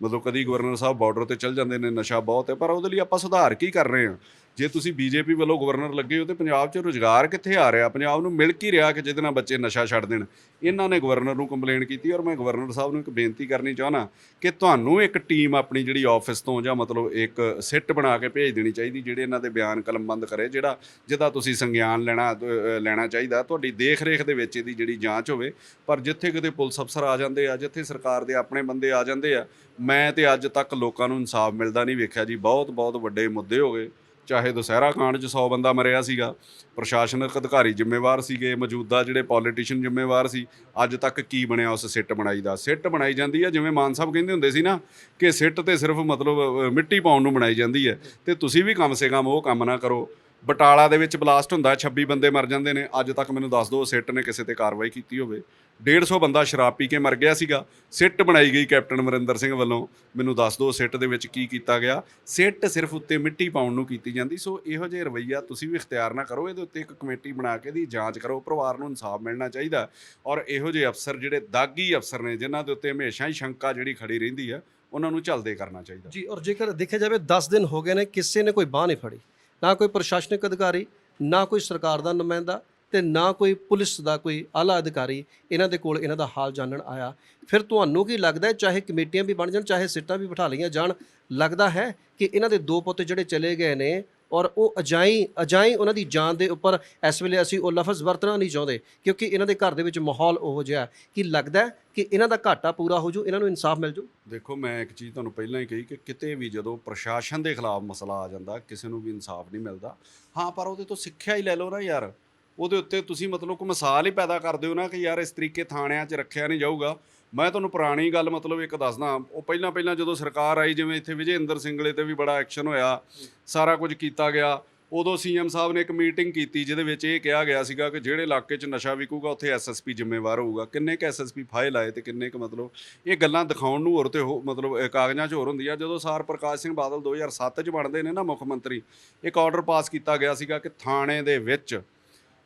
ਮਤਲਬ ਕਦੀ ਗਵਰਨਰ ਸਾਹਿਬ ਬਾਰਡਰ ਤੇ ਚੱਲ ਜਾਂਦੇ ਨੇ, ਨਸ਼ਾ ਬਹੁਤ ਹੈ, ਪਰ ਉਹਦੇ ਲਈ ਆਪਾਂ ਸੁਧਾਰ ਕੀ ਕਰ ਰਹੇ ਹਾਂ? ਜੇ ਤੁਸੀਂ ਬੀਜੇਪੀ ਵੱਲੋਂ ਗਵਰਨਰ ਲੱਗੇ ਹੋ ਤੇ ਪੰਜਾਬ 'ਚ ਰੁਜ਼ਗਾਰ ਕਿੱਥੇ ਆ ਰਿਹਾ? ਪੰਜਾਬ ਨੂੰ ਮਿਲ ਕੀ ਰਿਹਾ ਕਿ ਜਿਹਦੇ ਨਾਲ ਬੱਚੇ ਨਸ਼ਾ ਛੱਡ ਦੇਣ? ਇਹਨਾਂ ਨੇ ਗਵਰਨਰ ਨੂੰ ਕੰਪਲੇਂਟ ਕੀਤੀ ਔਰ ਮੈਂ ਗਵਰਨਰ ਸਾਹਿਬ ਨੂੰ ਇੱਕ ਬੇਨਤੀ ਕਰਨੀ ਚਾਹਨਾ ਕਿ ਤੁਹਾਨੂੰ ਇੱਕ ਟੀਮ ਆਪਣੀ ਜਿਹੜੀ ਆਫਿਸ ਤੋਂ ਜਾਂ ਮਤਲਬ ਇੱਕ ਸਿੱਟ ਬਣਾ ਕੇ ਭੇਜ ਦੇਣੀ ਚਾਹੀਦੀ, ਜਿਹੜੇ ਇਹਨਾਂ ਦੇ ਬਿਆਨ ਕਲਮਬੰਦ ਕਰੇ, ਜਿਹੜਾ, ਜਿਹਦਾ ਤੁਸੀਂ ਸੰਗਿਆਨ ਲੈਣਾ ਲੈਣਾ ਚਾਹੀਦਾ, ਤੁਹਾਡੀ ਦੇਖ ਰੇਖ ਦੇ ਵਿੱਚ ਇਹਦੀ ਜਿਹੜੀ ਜਾਂਚ ਹੋਵੇ। ਪਰ ਜਿੱਥੇ ਕਿਤੇ ਪੁਲਿਸ ਅਫਸਰ ਆ ਜਾਂਦੇ ਆ, ਜਿੱਥੇ ਸਰਕਾਰ ਦੇ ਆਪਣੇ ਬੰਦੇ ਆ ਜਾਂਦੇ ਆ ਮੈਂ ਤੇ ਅੱਜ ਤੱਕ ਲੋਕਾਂ ਨੂੰ ਇਨਸਾਫ ਮਿਲਦਾ ਨਹੀਂ ਵੇਖਿਆ ਜੀ। ਬਹੁਤ ਬਹੁਤ ਵੱਡੇ ਮੁੱਦੇ ਹੋ ਗਏ। ਚਾਹੇ ਦੁਸਹਿਰਾ ਕਾਂਡ 'ਚ 100 ਬੰਦਾ ਮਰਿਆ ਸੀਗਾ, ਪ੍ਰਸ਼ਾਸਨਿਕ ਅਧਿਕਾਰੀ ਜ਼ਿੰਮੇਵਾਰ ਸੀਗੇ, ਮੌਜੂਦਾ ਜਿਹੜੇ ਪੋਲੀਟੀਸ਼ੀਅਨ ਜ਼ਿੰਮੇਵਾਰ ਸੀ, ਅੱਜ ਤੱਕ ਕੀ ਬਣਿਆ ਉਸ ਸਿੱਟ ਬਣਾਈ ਦਾ? ਸਿੱਟ ਬਣਾਈ ਜਾਂਦੀ ਹੈ, ਜਿਵੇਂ ਮਾਨ ਸਾਹਿਬ ਕਹਿੰਦੇ ਹੁੰਦੇ ਸੀ ਨਾ ਕਿ ਸਿੱਟ ਤੇ ਸਿਰਫ ਮਤਲਬ ਮਿੱਟੀ ਪਾਉਣ ਨੂੰ ਬਣਾਈ ਜਾਂਦੀ ਹੈ। ਤੇ ਤੁਸੀਂ ਵੀ ਕਮ ਸੇ ਕਮ ਉਹ ਕੰਮ ਨਾ ਕਰੋ। ਬਟਾਲਾ ਦੇ ਵਿੱਚ ਬਲਾਸਟ ਹੁੰਦਾ 26 ਬੰਦੇ ਮਰ ਜਾਂਦੇ ਨੇ। ਅੱਜ ਤੱਕ ਮੈਨੂੰ ਦੱਸ ਦਿਓ, ਸਿੱਟ ਨੇ ਕਿਸੇ ਤੇ ਕਾਰਵਾਈ ਕੀਤੀ ਹੋਵੇ। 150 ਬੰਦਾ ਸ਼ਰਾਬ ਪੀ ਕੇ ਮਰ ਗਿਆ ਸੀਗਾ। ਸਿੱਟ ਬਣਾਈ ਗਈ ਕੈਪਟਨ ਅਮਰਿੰਦਰ ਸਿੰਘ ਵੱਲੋਂ। ਮੈਨੂੰ ਦੱਸ ਦਿਓ, ਸਿੱਟ ਦੇ ਵਿੱਚ ਕੀ ਕੀਤਾ ਗਿਆ। ਸਿੱਟ ਸਿਰਫ ਉੱਤੇ ਮਿੱਟੀ ਪਾਉਣ ਨੂੰ ਕੀਤੀ ਜਾਂਦੀ। ਸੋ ਇਹੋ ਜਿਹੇ ਰਵਈਆ ਤੁਸੀਂ ਵੀ ਇਖਤਿਆਰ ਨਾ ਕਰੋ। ਇਹਦੇ ਉੱਤੇ ਇੱਕ ਕਮੇਟੀ ਬਣਾ ਕੇ ਦੀ ਜਾਂਚ ਕਰੋ। ਪਰਿਵਾਰ ਨੂੰ ਇਨਸਾਫ ਮਿਲਣਾ ਚਾਹੀਦਾ। ਔਰ ਇਹੋ ਜਿਹੇ ਅਫਸਰ ਜਿਹੜੇ ਦਾਗੀ ਅਫਸਰ ਨੇ, ਜਿਨ੍ਹਾਂ ਦੇ ਉੱਤੇ ਹਮੇਸ਼ਾ ਹੀ ਸ਼ੰਕਾ ਜਿਹੜੀ ਖੜੀ ਰਹਿੰਦੀ ਹੈ, ਉਹਨਾਂ ਨੂੰ ਝਲਦੇ ਕਰਨਾ ਚਾਹੀਦਾ। ਜੀ, ਔਰ ਜੇਕਰ ਦੇਖਿਆ ਜਾਵੇ 10 ਦਿਨ ਹੋ ਗਏ ਨੇ, ਕਿਸੇ ਨੇ ਕੋਈ ਬਾਹ ਨਹੀਂ ਫੜੀ। ਨਾ ਕੋਈ ਪ੍ਰਸ਼ਾਸਨਿਕ ਅਧਿਕਾਰੀ, ਨਾ ਕੋਈ ਸਰਕਾਰ ਦਾ ਨੁਮਾਇੰਦਾ ਤੇ ਨਾ ਕੋਈ ਪੁਲਿਸ ਦਾ ਕੋਈ ਆਲਾ ਅਧਿਕਾਰੀ ਇਹਨਾਂ ਦੇ ਕੋਲ ਇਹਨਾਂ ਦਾ ਹਾਲ ਜਾਣਨ ਆਇਆ। ਫਿਰ ਤੁਹਾਨੂੰ ਕੀ ਲੱਗਦਾ ਚਾਹੇ ਕਮੇਟੀਆਂ ਵੀ ਬਣ ਜਾਣ, ਚਾਹੇ ਸਿੱਟਾਂ ਵੀ ਬਿਠਾ ਲਈਆਂ ਜਾਣ, ਲੱਗਦਾ ਹੈ ਕਿ ਇਹਨਾਂ ਦੇ ਦੋ ਪੁੱਤ ਜਿਹੜੇ ਚਲੇ ਗਏ ਨੇ ਔਰ ਉਹ ਅਜਾਈ ਅਜਾਈ ਉਹਨਾਂ ਦੀ ਜਾਨ ਦੇ ਉੱਪਰ ਇਸ ਵੇਲੇ ਅਸੀਂ ਉਹ ਲਫ਼ਜ਼ ਵਰਤਣਾ ਨਹੀਂ ਚਾਹੁੰਦੇ, ਕਿਉਂਕਿ ਇਹਨਾਂ ਦੇ ਘਰ ਦੇ ਵਿੱਚ ਮਾਹੌਲ ਉਹੋ ਜਿਹਾ ਕਿ ਲੱਗਦਾ ਕਿ ਇਹਨਾਂ ਦਾ ਘਾਟਾ ਪੂਰਾ ਹੋ ਜੂ ਇਹਨਾਂ ਨੂੰ ਇਨਸਾਫ ਮਿਲ ਜੂ ਦੇਖੋ, ਮੈਂ ਇੱਕ ਚੀਜ਼ ਤੁਹਾਨੂੰ ਪਹਿਲਾਂ ਹੀ ਕਹੀ ਕਿ ਕਿਤੇ ਵੀ ਜਦੋਂ ਪ੍ਰਸ਼ਾਸਨ ਦੇ ਖਿਲਾਫ ਮਸਲਾ ਆ ਜਾਂਦਾ, ਕਿਸੇ ਨੂੰ ਵੀ ਇਨਸਾਫ ਨਹੀਂ ਮਿਲਦਾ। ਹਾਂ, ਪਰ ਉਹਦੇ ਤੋਂ ਸਿੱਖਿਆ ਹੀ ਲੈ ਲਓ ਨਾ ਯਾਰ। ਉਹਦੇ ਉੱਤੇ ਤੁਸੀਂ ਮਤਲਬ ਕੋਈ ਮਿਸਾਲ ਹੀ ਪੈਦਾ ਕਰ ਦਿਓ ਨਾ ਕਿ ਯਾਰ ਇਸ ਤਰੀਕੇ ਥਾਣਿਆਂ 'ਚ ਰੱਖਿਆ ਨਹੀਂ ਜਾਊਗਾ। ਮੈਂ ਤੁਹਾਨੂੰ ਪੁਰਾਣੀ ਗੱਲ ਮਤਲਬ ਇੱਕ ਦੱਸਦਾ। ਉਹ ਪਹਿਲਾਂ ਪਹਿਲਾਂ ਜਦੋਂ ਸਰਕਾਰ ਆਈ, ਜਿਵੇਂ ਇੱਥੇ ਵਿਜੇ ਇੰਦਰ ਸਿੰਗਲੇ ਤੇ ਵੀ ਬੜਾ ਐਕਸ਼ਨ ਹੋਇਆ, ਸਾਰਾ ਕੁਝ ਕੀਤਾ ਗਿਆ। ਉਦੋਂ ਸੀਐਮ ਸਾਹਿਬ ਨੇ ਇੱਕ ਮੀਟਿੰਗ ਕੀਤੀ, ਜਿਹਦੇ ਵਿੱਚ ਇਹ ਕਿਹਾ ਗਿਆ ਸੀਗਾ ਕਿ ਜਿਹੜੇ ਇਲਾਕੇ 'ਚ ਨਸ਼ਾ ਵਿਕੂਗਾ, ਉੱਥੇ ਐਸਐਸਪੀ ਜ਼ਿੰਮੇਵਾਰ ਹੋਊਗਾ। ਕਿੰਨੇ ਕ ਐਸਐਸਪੀ ਫਾਈਲ ਆਏ ਤੇ ਕਿੰਨੇ ਕ ਮਤਲਬ, ਇਹ ਗੱਲਾਂ ਦਿਖਾਉਣ ਨੂੰ ਹੋਰ ਤੇ ਹੋ, ਮਤਲਬ ਕਾਗਜ਼ਾਂ 'ਚ ਹੋਰ ਹੁੰਦੀ ਆ ਜਦੋਂ ਸਾਰ ਪ੍ਰਕਾਸ਼ ਸਿੰਘ ਬਾਦਲ 2007 'ਚ ਬਣਦੇ ਨੇ ਨਾ ਮੁੱਖ ਮੰਤਰੀ, ਇੱਕ ਆਰਡਰ ਪਾਸ ਕੀਤਾ ਗਿਆ ਸੀਗਾ ਕਿ ਥਾਣੇ ਦੇ ਵਿੱਚ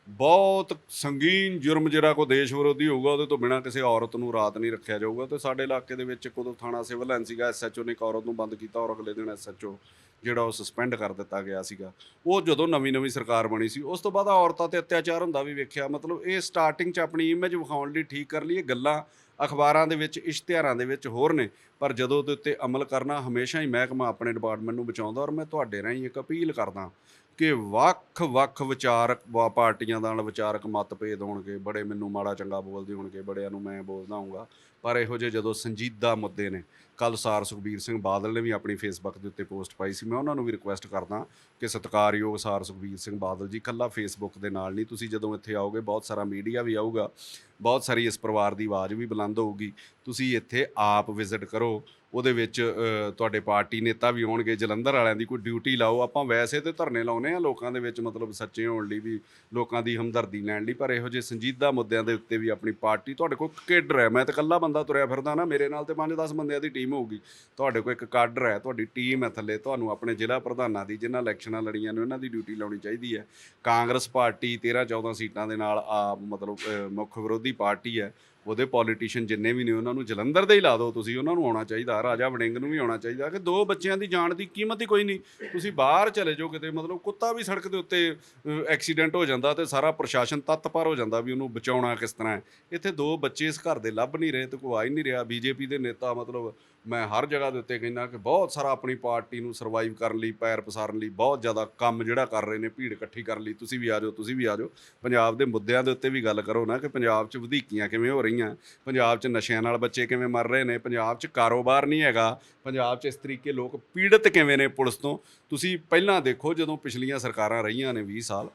ਬਹੁਤ ਸੰਗੀਨ ਜੁਰਮ ਜਿਹੜਾ ਕੋ ਦੇਸ਼ ਵਿਰੋਧੀ ਹੋਊਗਾ, ਉਹਦੇ ਤੋਂ ਬਿਨਾਂ ਕਿਸੇ ਔਰਤ ਨੂੰ ਰਾਤ ਨਹੀਂ ਰੱਖਿਆ ਜਾਊਗਾ। ਤੇ ਸਾਡੇ ਇਲਾਕੇ ਦੇ ਵਿੱਚ ਉਦੋਂ ਥਾਣਾ ਸਿਵਲ ਲਾਈਨ ਸੀਗਾ ਐਸਐਚਓ ਨੇ ਇੱਕ ਔਰਤ ਨੂੰ ਬੰਦ ਕੀਤਾ ਔਰ ਅਗਲੇ ਦਿਨ ਐਸਐਚਓ ਜਿਹੜਾ ਉਹ ਸਸਪੈਂਡ ਕਰ ਦਿੱਤਾ ਗਿਆ ਸੀਗਾ। ਉਹ ਜਦੋਂ ਨਵੀਂ ਨਵੀਂ ਸਰਕਾਰ ਬਣੀ ਸੀ, ਉਸ ਤੋਂ ਬਾਅਦ ਔਰਤਾਂ ਤੇ ਅਤਿਆਚਾਰ ਹੁੰਦਾ ਵੀ ਵੇਖਿਆ, ਮਤਲਬ ਇਹ ਸਟਾਰਟਿੰਗ 'ਚ ਆਪਣੀ ਇਮੇਜ ਵਿਖਾਉਣ ਲਈ ਠੀਕ ਕਰ ਲਈ ਇਹ ਗੱਲਾਂ ਅਖਬਾਰਾਂ ਦੇ ਵਿੱਚ, ਇਸ਼ਤਿਹਾਰਾਂ ਦੇ ਵਿੱਚ ਹੋਰ ਨੇ। ਪਰ ਜਦੋਂ ਉਹਦੇ ਉੱਤੇ ਅਮਲ ਕਰਨਾ ਹਮੇਸ਼ਾ ਹੀ ਮਹਿਕਮਾ ਆਪਣੇ ਡਿਪਾਰਟਮੈਂਟ ਨੂੰ ਬਚਾਉਂਦਾ ਔਰ ਮੈਂ ਤੁਹਾਡੇ ਰਾਹੀਂ ਇੱਕ ਅਪੀਲ ਕਰਦਾ ਕਿ ਵੱਖ-ਵੱਖ ਵਿਚਾਰਕ ਪਾਰਟੀਆਂ ਨਾਲ ਵਿਚਾਰਕ ਮਤਭੇਦ ਹੋਣਗੇ, ਬੜੇ ਮੈਨੂੰ ਮਾੜਾ ਚੰਗਾ ਬੋਲਦੇ ਹੋਣਗੇ, ਬੜਿਆਂ ਨੂੰ ਮੈਂ ਬੋਲਦਾ ਹੂੰਗਾ ਪਰ ਇਹੋ ਜਿਹੇ ਜਦੋਂ ਸੰਜੀਦਾ ਮੁੱਦੇ ਨੇ ਕੱਲ ਸਾਰ ਸੁਖਬੀਰ ਸਿੰਘ ਬਾਦਲ ਨੇ ਵੀ ਆਪਣੀ ਫੇਸਬੁੱਕ ਦੇ ਉੱਤੇ ਪੋਸਟ ਪਾਈ ਸੀ। ਮੈਂ ਉਹਨਾਂ ਨੂੰ ਵੀ ਰਿਕੁਐਸਟ ਕਰਦਾ ਕਿ ਸਤਿਕਾਰਯੋਗ ਸਾਰ ਸੁਖਬੀਰ ਸਿੰਘ ਬਾਦਲ ਜੀ ਕੱਲਾ ਫੇਸਬੁੱਕ ਦੇ ਨਾਲ ਨਹੀਂ, ਤੁਸੀਂ ਜਦੋਂ ਇੱਥੇ ਆਓਗੇ, ਬਹੁਤ ਸਾਰਾ ਮੀਡੀਆ ਵੀ ਆਊਗਾ, ਬਹੁਤ ਸਾਰੀ ਇਸ ਪਰਿਵਾਰ ਦੀ ਆਵਾਜ਼ ਵੀ ਬੁਲੰਦ ਹੋਊਗੀ। ਤੁਸੀਂ ਇੱਥੇ ਆਪ ਵਿਜ਼ਿਟ ਕਰੋ, ਉਹਦੇ ਵਿੱਚ ਤੁਹਾਡੇ ਪਾਰਟੀ ਨੇਤਾ ਵੀ ਆਉਣਗੇ, ਜਲੰਧਰ ਵਾਲਿਆਂ ਦੀ ਕੋਈ ਡਿਊਟੀ ਲਾਓ। ਆਪਾਂ ਵੈਸੇ ਤੇ ਧਰਨੇ ਲਾਉਨੇ ਆ ਲੋਕਾਂ ਦੇ ਵਿੱਚ, ਮਤਲਬ ਸੱਚੇ ਹੋਣ ਲਈ ਵੀ, ਲੋਕਾਂ ਦੀ ਹਮਦਰਦੀ ਲੈਣ ਲਈ, ਪਰ ਇਹੋ ਜਿਹੇ ਸੰਜੀਦਾ ਮੁੱਦਿਆਂ ਦੇ ਉੱਤੇ ਵੀ ਆਪਣੀ ਪਾਰਟੀ, ਤੁਹਾਡੇ ਕੋਲ ਕੇਡਰ ਹੈ ਮੈਂ ਤਾਂ ਇਕੱਲਾ ਬੰਦਾ ਤੁਰਿਆ ਫਿਰਦਾ ਨਾ, ਮੇਰੇ ਨਾਲ ਤੇ 5-10 ਬੰਦਿਆਂ ਦੀ ਟੀਮ ਹੋਊਗੀ। ਤੁਹਾਡੇ ਕੋਲ ਇੱਕ ਕਾਡਰ ਹੈ, ਤੁਹਾਡੀ ਟੀਮ ਹੈ ਥੱਲੇ, ਤੁਹਾਨੂੰ ਆਪਣੇ ਜ਼ਿਲ੍ਹਾ ਪ੍ਰਧਾਨਾਂ ਦੀ, ਜਿਨ੍ਹਾਂ ਇਲੈਕਸ਼ਨਾਂ ਲੜੀਆਂ ਨੇ, ਉਹਨਾਂ ਦੀ ਡਿਊਟੀ ਲਾਉਣੀ ਚਾਹੀਦੀ ਹੈ। ਕਾਂਗਰਸ ਪਾਰਟੀ 13-14 ਸੀਟਾਂ ਦੇ ਨਾਲ, ਆ, ਮਤਲਬ ਮੁੱਖ ਵਿਰੋਧੀ ਪਾਰਟੀ ਹੈ, ਉਹਦੇ ਪੋਲੀਟੀਸ਼ੀਅਨ ਜਿੰਨੇ ਵੀ ਨੇ, ਉਹਨਾਂ ਨੂੰ ਜਲੰਧਰ ਦੇ ਹੀ ਲਾ ਦਿਓ ਤੁਸੀਂ, ਉਹਨਾਂ ਨੂੰ ਆਉਣਾ ਚਾਹੀਦਾ, ਰਾਜਾ ਵੜਿੰਗ ਨੂੰ ਵੀ ਆਉਣਾ ਚਾਹੀਦਾ, ਕਿ ਦੋ ਬੱਚਿਆਂ ਦੀ ਜਾਨ ਦੀ ਕੀਮਤ ਹੀ ਕੋਈ ਨਹੀਂ। ਤੁਸੀਂ ਬਾਹਰ ਚਲੇ ਜਾਓ ਕਿਤੇ, ਮਤਲਬ ਕੁੱਤਾ ਵੀ ਸੜਕ ਦੇ ਉੱਤੇ ਐਕਸੀਡੈਂਟ ਹੋ ਜਾਂਦਾ ਤੇ ਸਾਰਾ ਪ੍ਰਸ਼ਾਸਨ ਤਤਪਰ ਹੋ ਜਾਂਦਾ ਵੀ ਉਹਨੂੰ ਬਚਾਉਣਾ ਕਿਸ ਤਰ੍ਹਾਂ ਹੈ। ਇੱਥੇ ਦੋ ਬੱਚੇ ਇਸ ਘਰ ਦੇ ਲੱਭ ਨਹੀਂ ਰਹੇ ਤੇ ਕੋਈ ਆ ਹੀ ਨਹੀਂ ਰਿਹਾ, ਬੀਜੇਪੀ ਦੇ ਨੇਤਾ, ਮਤਲਬ ਮੈਂ ਹਰ ਜਗ੍ਹਾ ਦੇ ਉੱਤੇ ਕਹਿੰਦਾ ਕਿ ਬਹੁਤ ਸਾਰਾ ਆਪਣੀ ਪਾਰਟੀ ਨੂੰ ਸਰਵਾਈਵ ਕਰਨ ਲਈ, ਪੈਰ ਪਸਾਰਨ ਲਈ ਬਹੁਤ ਜ਼ਿਆਦਾ ਕੰਮ ਜਿਹੜਾ ਕਰ ਰਹੇ ਨੇ, ਭੀੜ ਇਕੱਠੀ ਕਰਨ ਲਈ। ਤੁਸੀਂ ਵੀ ਆ ਜਾਓ, ਤੁਸੀਂ ਵੀ ਆ ਜਾਓ। ਪੰਜਾਬ ਦੇ ਮੁੱਦਿਆਂ ਦੇ ਉੱਤੇ ਵੀ ਗੱਲ ਕਰੋ ਨਾ ਕਿ ਪੰਜਾਬ 'ਚ ਵਧੀਕੀਆਂ ਕਿਵੇਂ ਹੋ ਰਹੀਆਂ? ਪੰਜਾਬ 'ਚ ਨਸ਼ਿਆਂ ਨਾਲ ਬੱਚੇ ਕਿਵੇਂ ਮਰ ਰਹੇ ਨੇ? ਪੰਜਾਬ 'ਚ ਕਾਰੋਬਾਰ ਨਹੀਂ ਹੈਗਾ। ਪੰਜਾਬ 'ਚ ਇਸ ਤਰੀਕੇ ਲੋਕ ਪੀੜਤ ਕਿਵੇਂ ਨੇ ਪੁਲਿਸ ਤੋਂ? ਤੁਸੀਂ ਪਹਿਲਾਂ ਦੇਖੋ ਜਦੋਂ ਪਿਛਲੀਆਂ ਸਰਕਾਰਾਂ ਰਹੀਆਂ ਨੇ 20 ਸਾਲ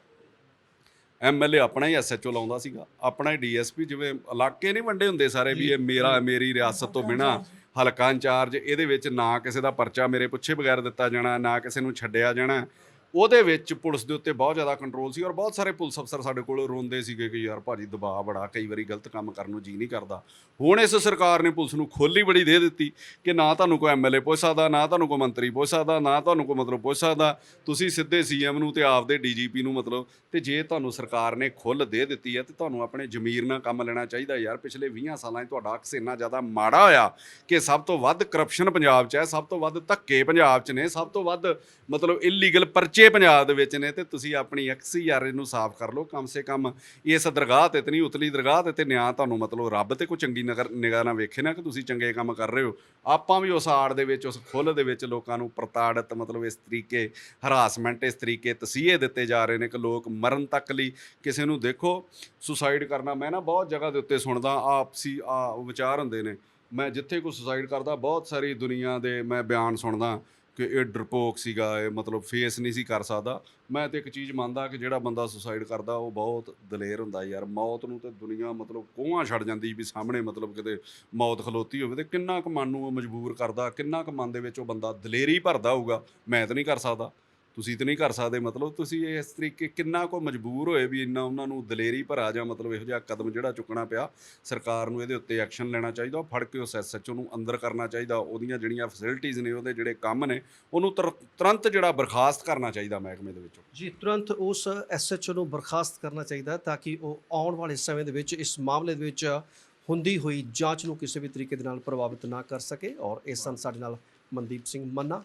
ਐਮਐਲਏ ਆਪਣਾ ਹੀ ਐਸਐਚਓ ਲਾਉਂਦਾ ਸੀਗਾ। ਆਪਣਾ ਹੀ ਡੀਐਸਪੀ ਜਿਵੇਂ ਇਲਾਕੇ ਨਹੀਂ ਵੰਡੇ ਹੁੰਦੇ ਸਾਰੇ ਵੀ, ਇਹ ਮੇਰਾ, ਮੇਰੀ ਰਿਆਸਤ ਤੋਂ ਬਿਨਾ। ਹਲਕਾ ਇੰਚਾਰਜ, ਇਹਦੇ ਵਿੱਚ ਨਾ ਕਿਸੇ ਦਾ ਪਰਚਾ ਮੇਰੇ ਪੁੱਛੇ ਬਗੈਰ ਦਿੱਤਾ ਜਾਣਾ, ਨਾ ਕਿਸੇ ਨੂੰ ਛੱਡਿਆ ਜਾਣਾ। ਉਹਦੇ ਵਿੱਚ ਪੁਲਿਸ ਦੇ ਉੱਤੇ ਬਹੁਤ ਜ਼ਿਆਦਾ ਕੰਟਰੋਲ ਸੀ ਔਰ ਬਹੁਤ ਸਾਰੇ ਪੁਲਿਸ ਅਫਸਰ ਸਾਡੇ ਕੋਲ ਰੋਂਦੇ ਸੀਗੇ ਕਿ ਯਾਰ ਭਾਜੀ ਦਬਾਅ ਬੜਾ, ਕਈ ਵਾਰੀ ਗਲਤ ਕੰਮ ਕਰਨ ਨੂੰ ਜੀ ਨਹੀਂ ਕਰਦਾ। ਹੁਣ ਇਸ ਸਰਕਾਰ ਨੇ ਪੁਲਿਸ ਨੂੰ ਖੋਲੀ ਬੜੀ ਦੇ ਦਿੱਤੀ ਕਿ ਨਾ ਤੁਹਾਨੂੰ ਕੋਈ ਐਮਐਲਏ ਪੁੱਛ ਸਕਦਾ, ਨਾ ਤੁਹਾਨੂੰ ਕੋਈ ਮੰਤਰੀ ਪੁੱਛ ਸਕਦਾ, ਨਾ ਤੁਹਾਨੂੰ ਕੋਈ ਮਤਲਬ ਪੁੱਛ ਸਕਦਾ। ਤੁਸੀਂ ਸਿੱਧੇ ਸੀਐਮ ਨੂੰ ਤੇ ਆਪਦੇ ਡੀਜੀਪੀ ਨੂੰ ਮਤਲਬ ਤੇ ਜੇ ਤੁਹਾਨੂੰ ਸਰਕਾਰ ਨੇ ਖੁੱਲ ਦੇ ਦਿੱਤੀ ਹੈ ਤੇ ਤੁਹਾਨੂੰ ਆਪਣੇ ਜ਼ਮੀਰ ਨਾਲ ਕੰਮ ਲੈਣਾ ਚਾਹੀਦਾ ਯਾਰ। ਪਿਛਲੇ 20 ਸਾਲਾਂ 'ਚ ਤੁਹਾਡਾ ਅਕਸ ਇੰਨਾ ਜ਼ਿਆਦਾ ਮਾੜਾ ਹੋਇਆ ਕਿ ਸਭ ਤੋਂ ਵੱਧ ਕਰਪਸ਼ਨ ਪੰਜਾਬ 'ਚ ਹੈ, ਸਭ ਤੋਂ ਵੱਧ ਧੱਕੇ ਪੰਜਾਬ 'ਚ ਨੇ, ਸਭ ਤੋਂ ਵੱਧ ਮਤਲਬ ਇਲੀਗਲ ਪਰਚੇ ਪੰਜਾਬ ਦੇ ਵਿੱਚ ਨੇ ਤੇ ਤੁਸੀਂ ਆਪਣੀ ਅਕਸੀ ਯਾਰ ਨੂੰ ਸਾਫ਼ ਕਰ ਲਓ। ਕਮ ਸੇ ਕਮ ਇਸ ਦਰਗਾਹ ਤੇ ਇਤਨੀ ਉਤਲੀ ਦਰਗਾਹ ਤੇ ਤੇ ਨਿਆਂ ਤੁਹਾਨੂੰ ਮਤਲਬ ਰੱਬ ਤੇ ਕੋਈ ਚੰਗੀ ਨਗਰ, ਨਿਗਾਹ ਨਾਲ ਵੇਖੇ ਨਾ ਕਿ ਤੁਸੀਂ ਚੰਗੇ ਕੰਮ ਕਰ ਰਹੇ ਹੋ। ਆਪਾਂ ਵੀ ਉਸ ਆੜ ਦੇ ਵਿੱਚ, ਉਸ ਖੁੱਲ ਦੇ ਵਿੱਚ ਲੋਕਾਂ ਨੂੰ ਪ੍ਰਤਾੜਿਤ ਮਤਲਬ ਇਸ ਤਰੀਕੇ, ਹਰਾਸਮੈਂਟ ਇਸ ਤਰੀਕੇ ਤਸੀਹੇ ਦਿੱਤੇ ਜਾ ਰਹੇ ਨੇ ਕਿ ਲੋਕ ਮਰਨ ਤੱਕ ਲਈ ਕਿਸੇ ਨੂੰ ਦੇਖੋ, ਸੁਸਾਈਡ ਕਰਨਾ। ਮੈਂ ਨਾ ਬਹੁਤ ਜਗ੍ਹਾ ਦੇ ਉੱਤੇ ਸੁਣਦਾ, ਆਪਸੀ ਆ ਵਿਚਾਰ ਹੁੰਦੇ ਨੇ। ਮੈਂ ਜਿੱਥੇ ਕੋਈ ਸੁਸਾਈਡ ਕਰਦਾ, ਬਹੁਤ ਸਾਰੀ ਦੁਨੀਆ ਦੇ ਮੈਂ ਬਿਆਨ ਸੁਣਦਾ। ਕਿ ਇਹ ਡਰਪੋਕ ਸੀਗਾ, ਇਹ ਮਤਲਬ ਫੇਸ ਨਹੀਂ ਸੀ ਕਰ ਸਕਦਾ। ਮੈਂ ਤੇ ਇੱਕ ਚੀਜ਼ ਮੰਨਦਾ ਕਿ ਜਿਹੜਾ ਬੰਦਾ ਸੁਸਾਈਡ ਕਰਦਾ, ਉਹ ਬਹੁਤ ਦਲੇਰ ਹੁੰਦਾ ਯਾਰ। ਮੌਤ ਨੂੰ ਤੇ ਦੁਨੀਆ ਮਤਲਬ ਕੋਹਾਂ ਛੱਡ ਜਾਂਦੀ ਵੀ ਸਾਹਮਣੇ ਮਤਲਬ ਕਿਤੇ ਮੌਤ ਖਲੋਤੀ ਹੋਵੇ ਤੇ ਕਿੰਨਾ ਕੁ ਮਨ ਨੂੰ ਉਹ ਮਜਬੂਰ ਕਰਦਾ, ਕਿੰਨਾ ਕੁ ਮਨ ਦੇ ਵਿੱਚ ਉਹ ਬੰਦਾ ਦਲੇਰੀ ਭਰਦਾ ਹੋਊਗਾ, ਮੈਂ ਤਾਂ ਨਹੀਂ ਕਰ ਸਕਦਾ। ਤੁਸੀਂ ਤਾਂ ਨਹੀਂ ਕਰ ਸਕਦੇ, ਮਤਲਬ ਤੁਸੀਂ ਇਸ ਤਰੀਕੇ ਕਿੰਨਾ ਕੋ ਮਜਬੂਰ ਹੋਏ ਵੀ ਇੰਨਾ ਉਹਨਾਂ ਨੂੰ ਦਲੇਰੀ ਭਰਾ ਜਾਂ ਮਤਲਬ ਇਹੋ ਜਿਹਾ ਕਦਮ ਜਿਹੜਾ ਚੁੱਕਣਾ ਪਿਆ, ਸਰਕਾਰ ਨੂੰ ਇਹਦੇ ਉੱਤੇ ਐਕਸ਼ਨ ਲੈਣਾ ਚਾਹੀਦਾ, ਉਹ ਫੜ ਕੇ ਉਸ ਐਸਐਚਓ ਨੂੰ ਅੰਦਰ ਕਰਨਾ ਚਾਹੀਦਾ, ਉਹਦੀਆਂ ਜਿਹੜੀਆਂ ਫੈਸਿਲਿਟੀਆਂ ਨੇ, ਉਹਦੇ ਜਿਹੜੇ ਕੰਮ ਨੇ, ਉਹਨੂੰ ਤੁਰ- ਤੁਰੰਤ ਜਿਹੜਾ ਬਰਖਾਸਤ ਕਰਨਾ ਚਾਹੀਦਾ ਮਹਿਕਮੇ ਦੇ ਵਿੱਚੋਂ। ਜੀ, ਤੁਰੰਤ ਉਸ ਐਸਐਚਓ ਨੂੰ ਬਰਖਾਸਤ ਕਰਨਾ ਚਾਹੀਦਾ ਤਾਂ ਕਿ ਉਹ ਆਉਣ ਵਾਲੇ ਸਮੇਂ ਦੇ ਵਿੱਚ ਇਸ ਮਾਮਲੇ ਦੇ ਵਿੱਚ ਹੁੰਦੀ ਹੋਈ ਜਾਂਚ ਨੂੰ ਕਿਸੇ ਵੀ ਤਰੀਕੇ ਦੇ ਨਾਲ ਪ੍ਰਭਾਵਿਤ ਨਾ ਕਰ ਸਕੇ ਔਰ ਇਸ ਸਨ ਸਾਡੇ ਨਾਲ ਮਨਦੀਪ ਸਿੰਘ ਮੰਨਾ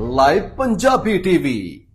ਲਾਈਵ ਪੰਜਾਬੀ ਟੀਵੀ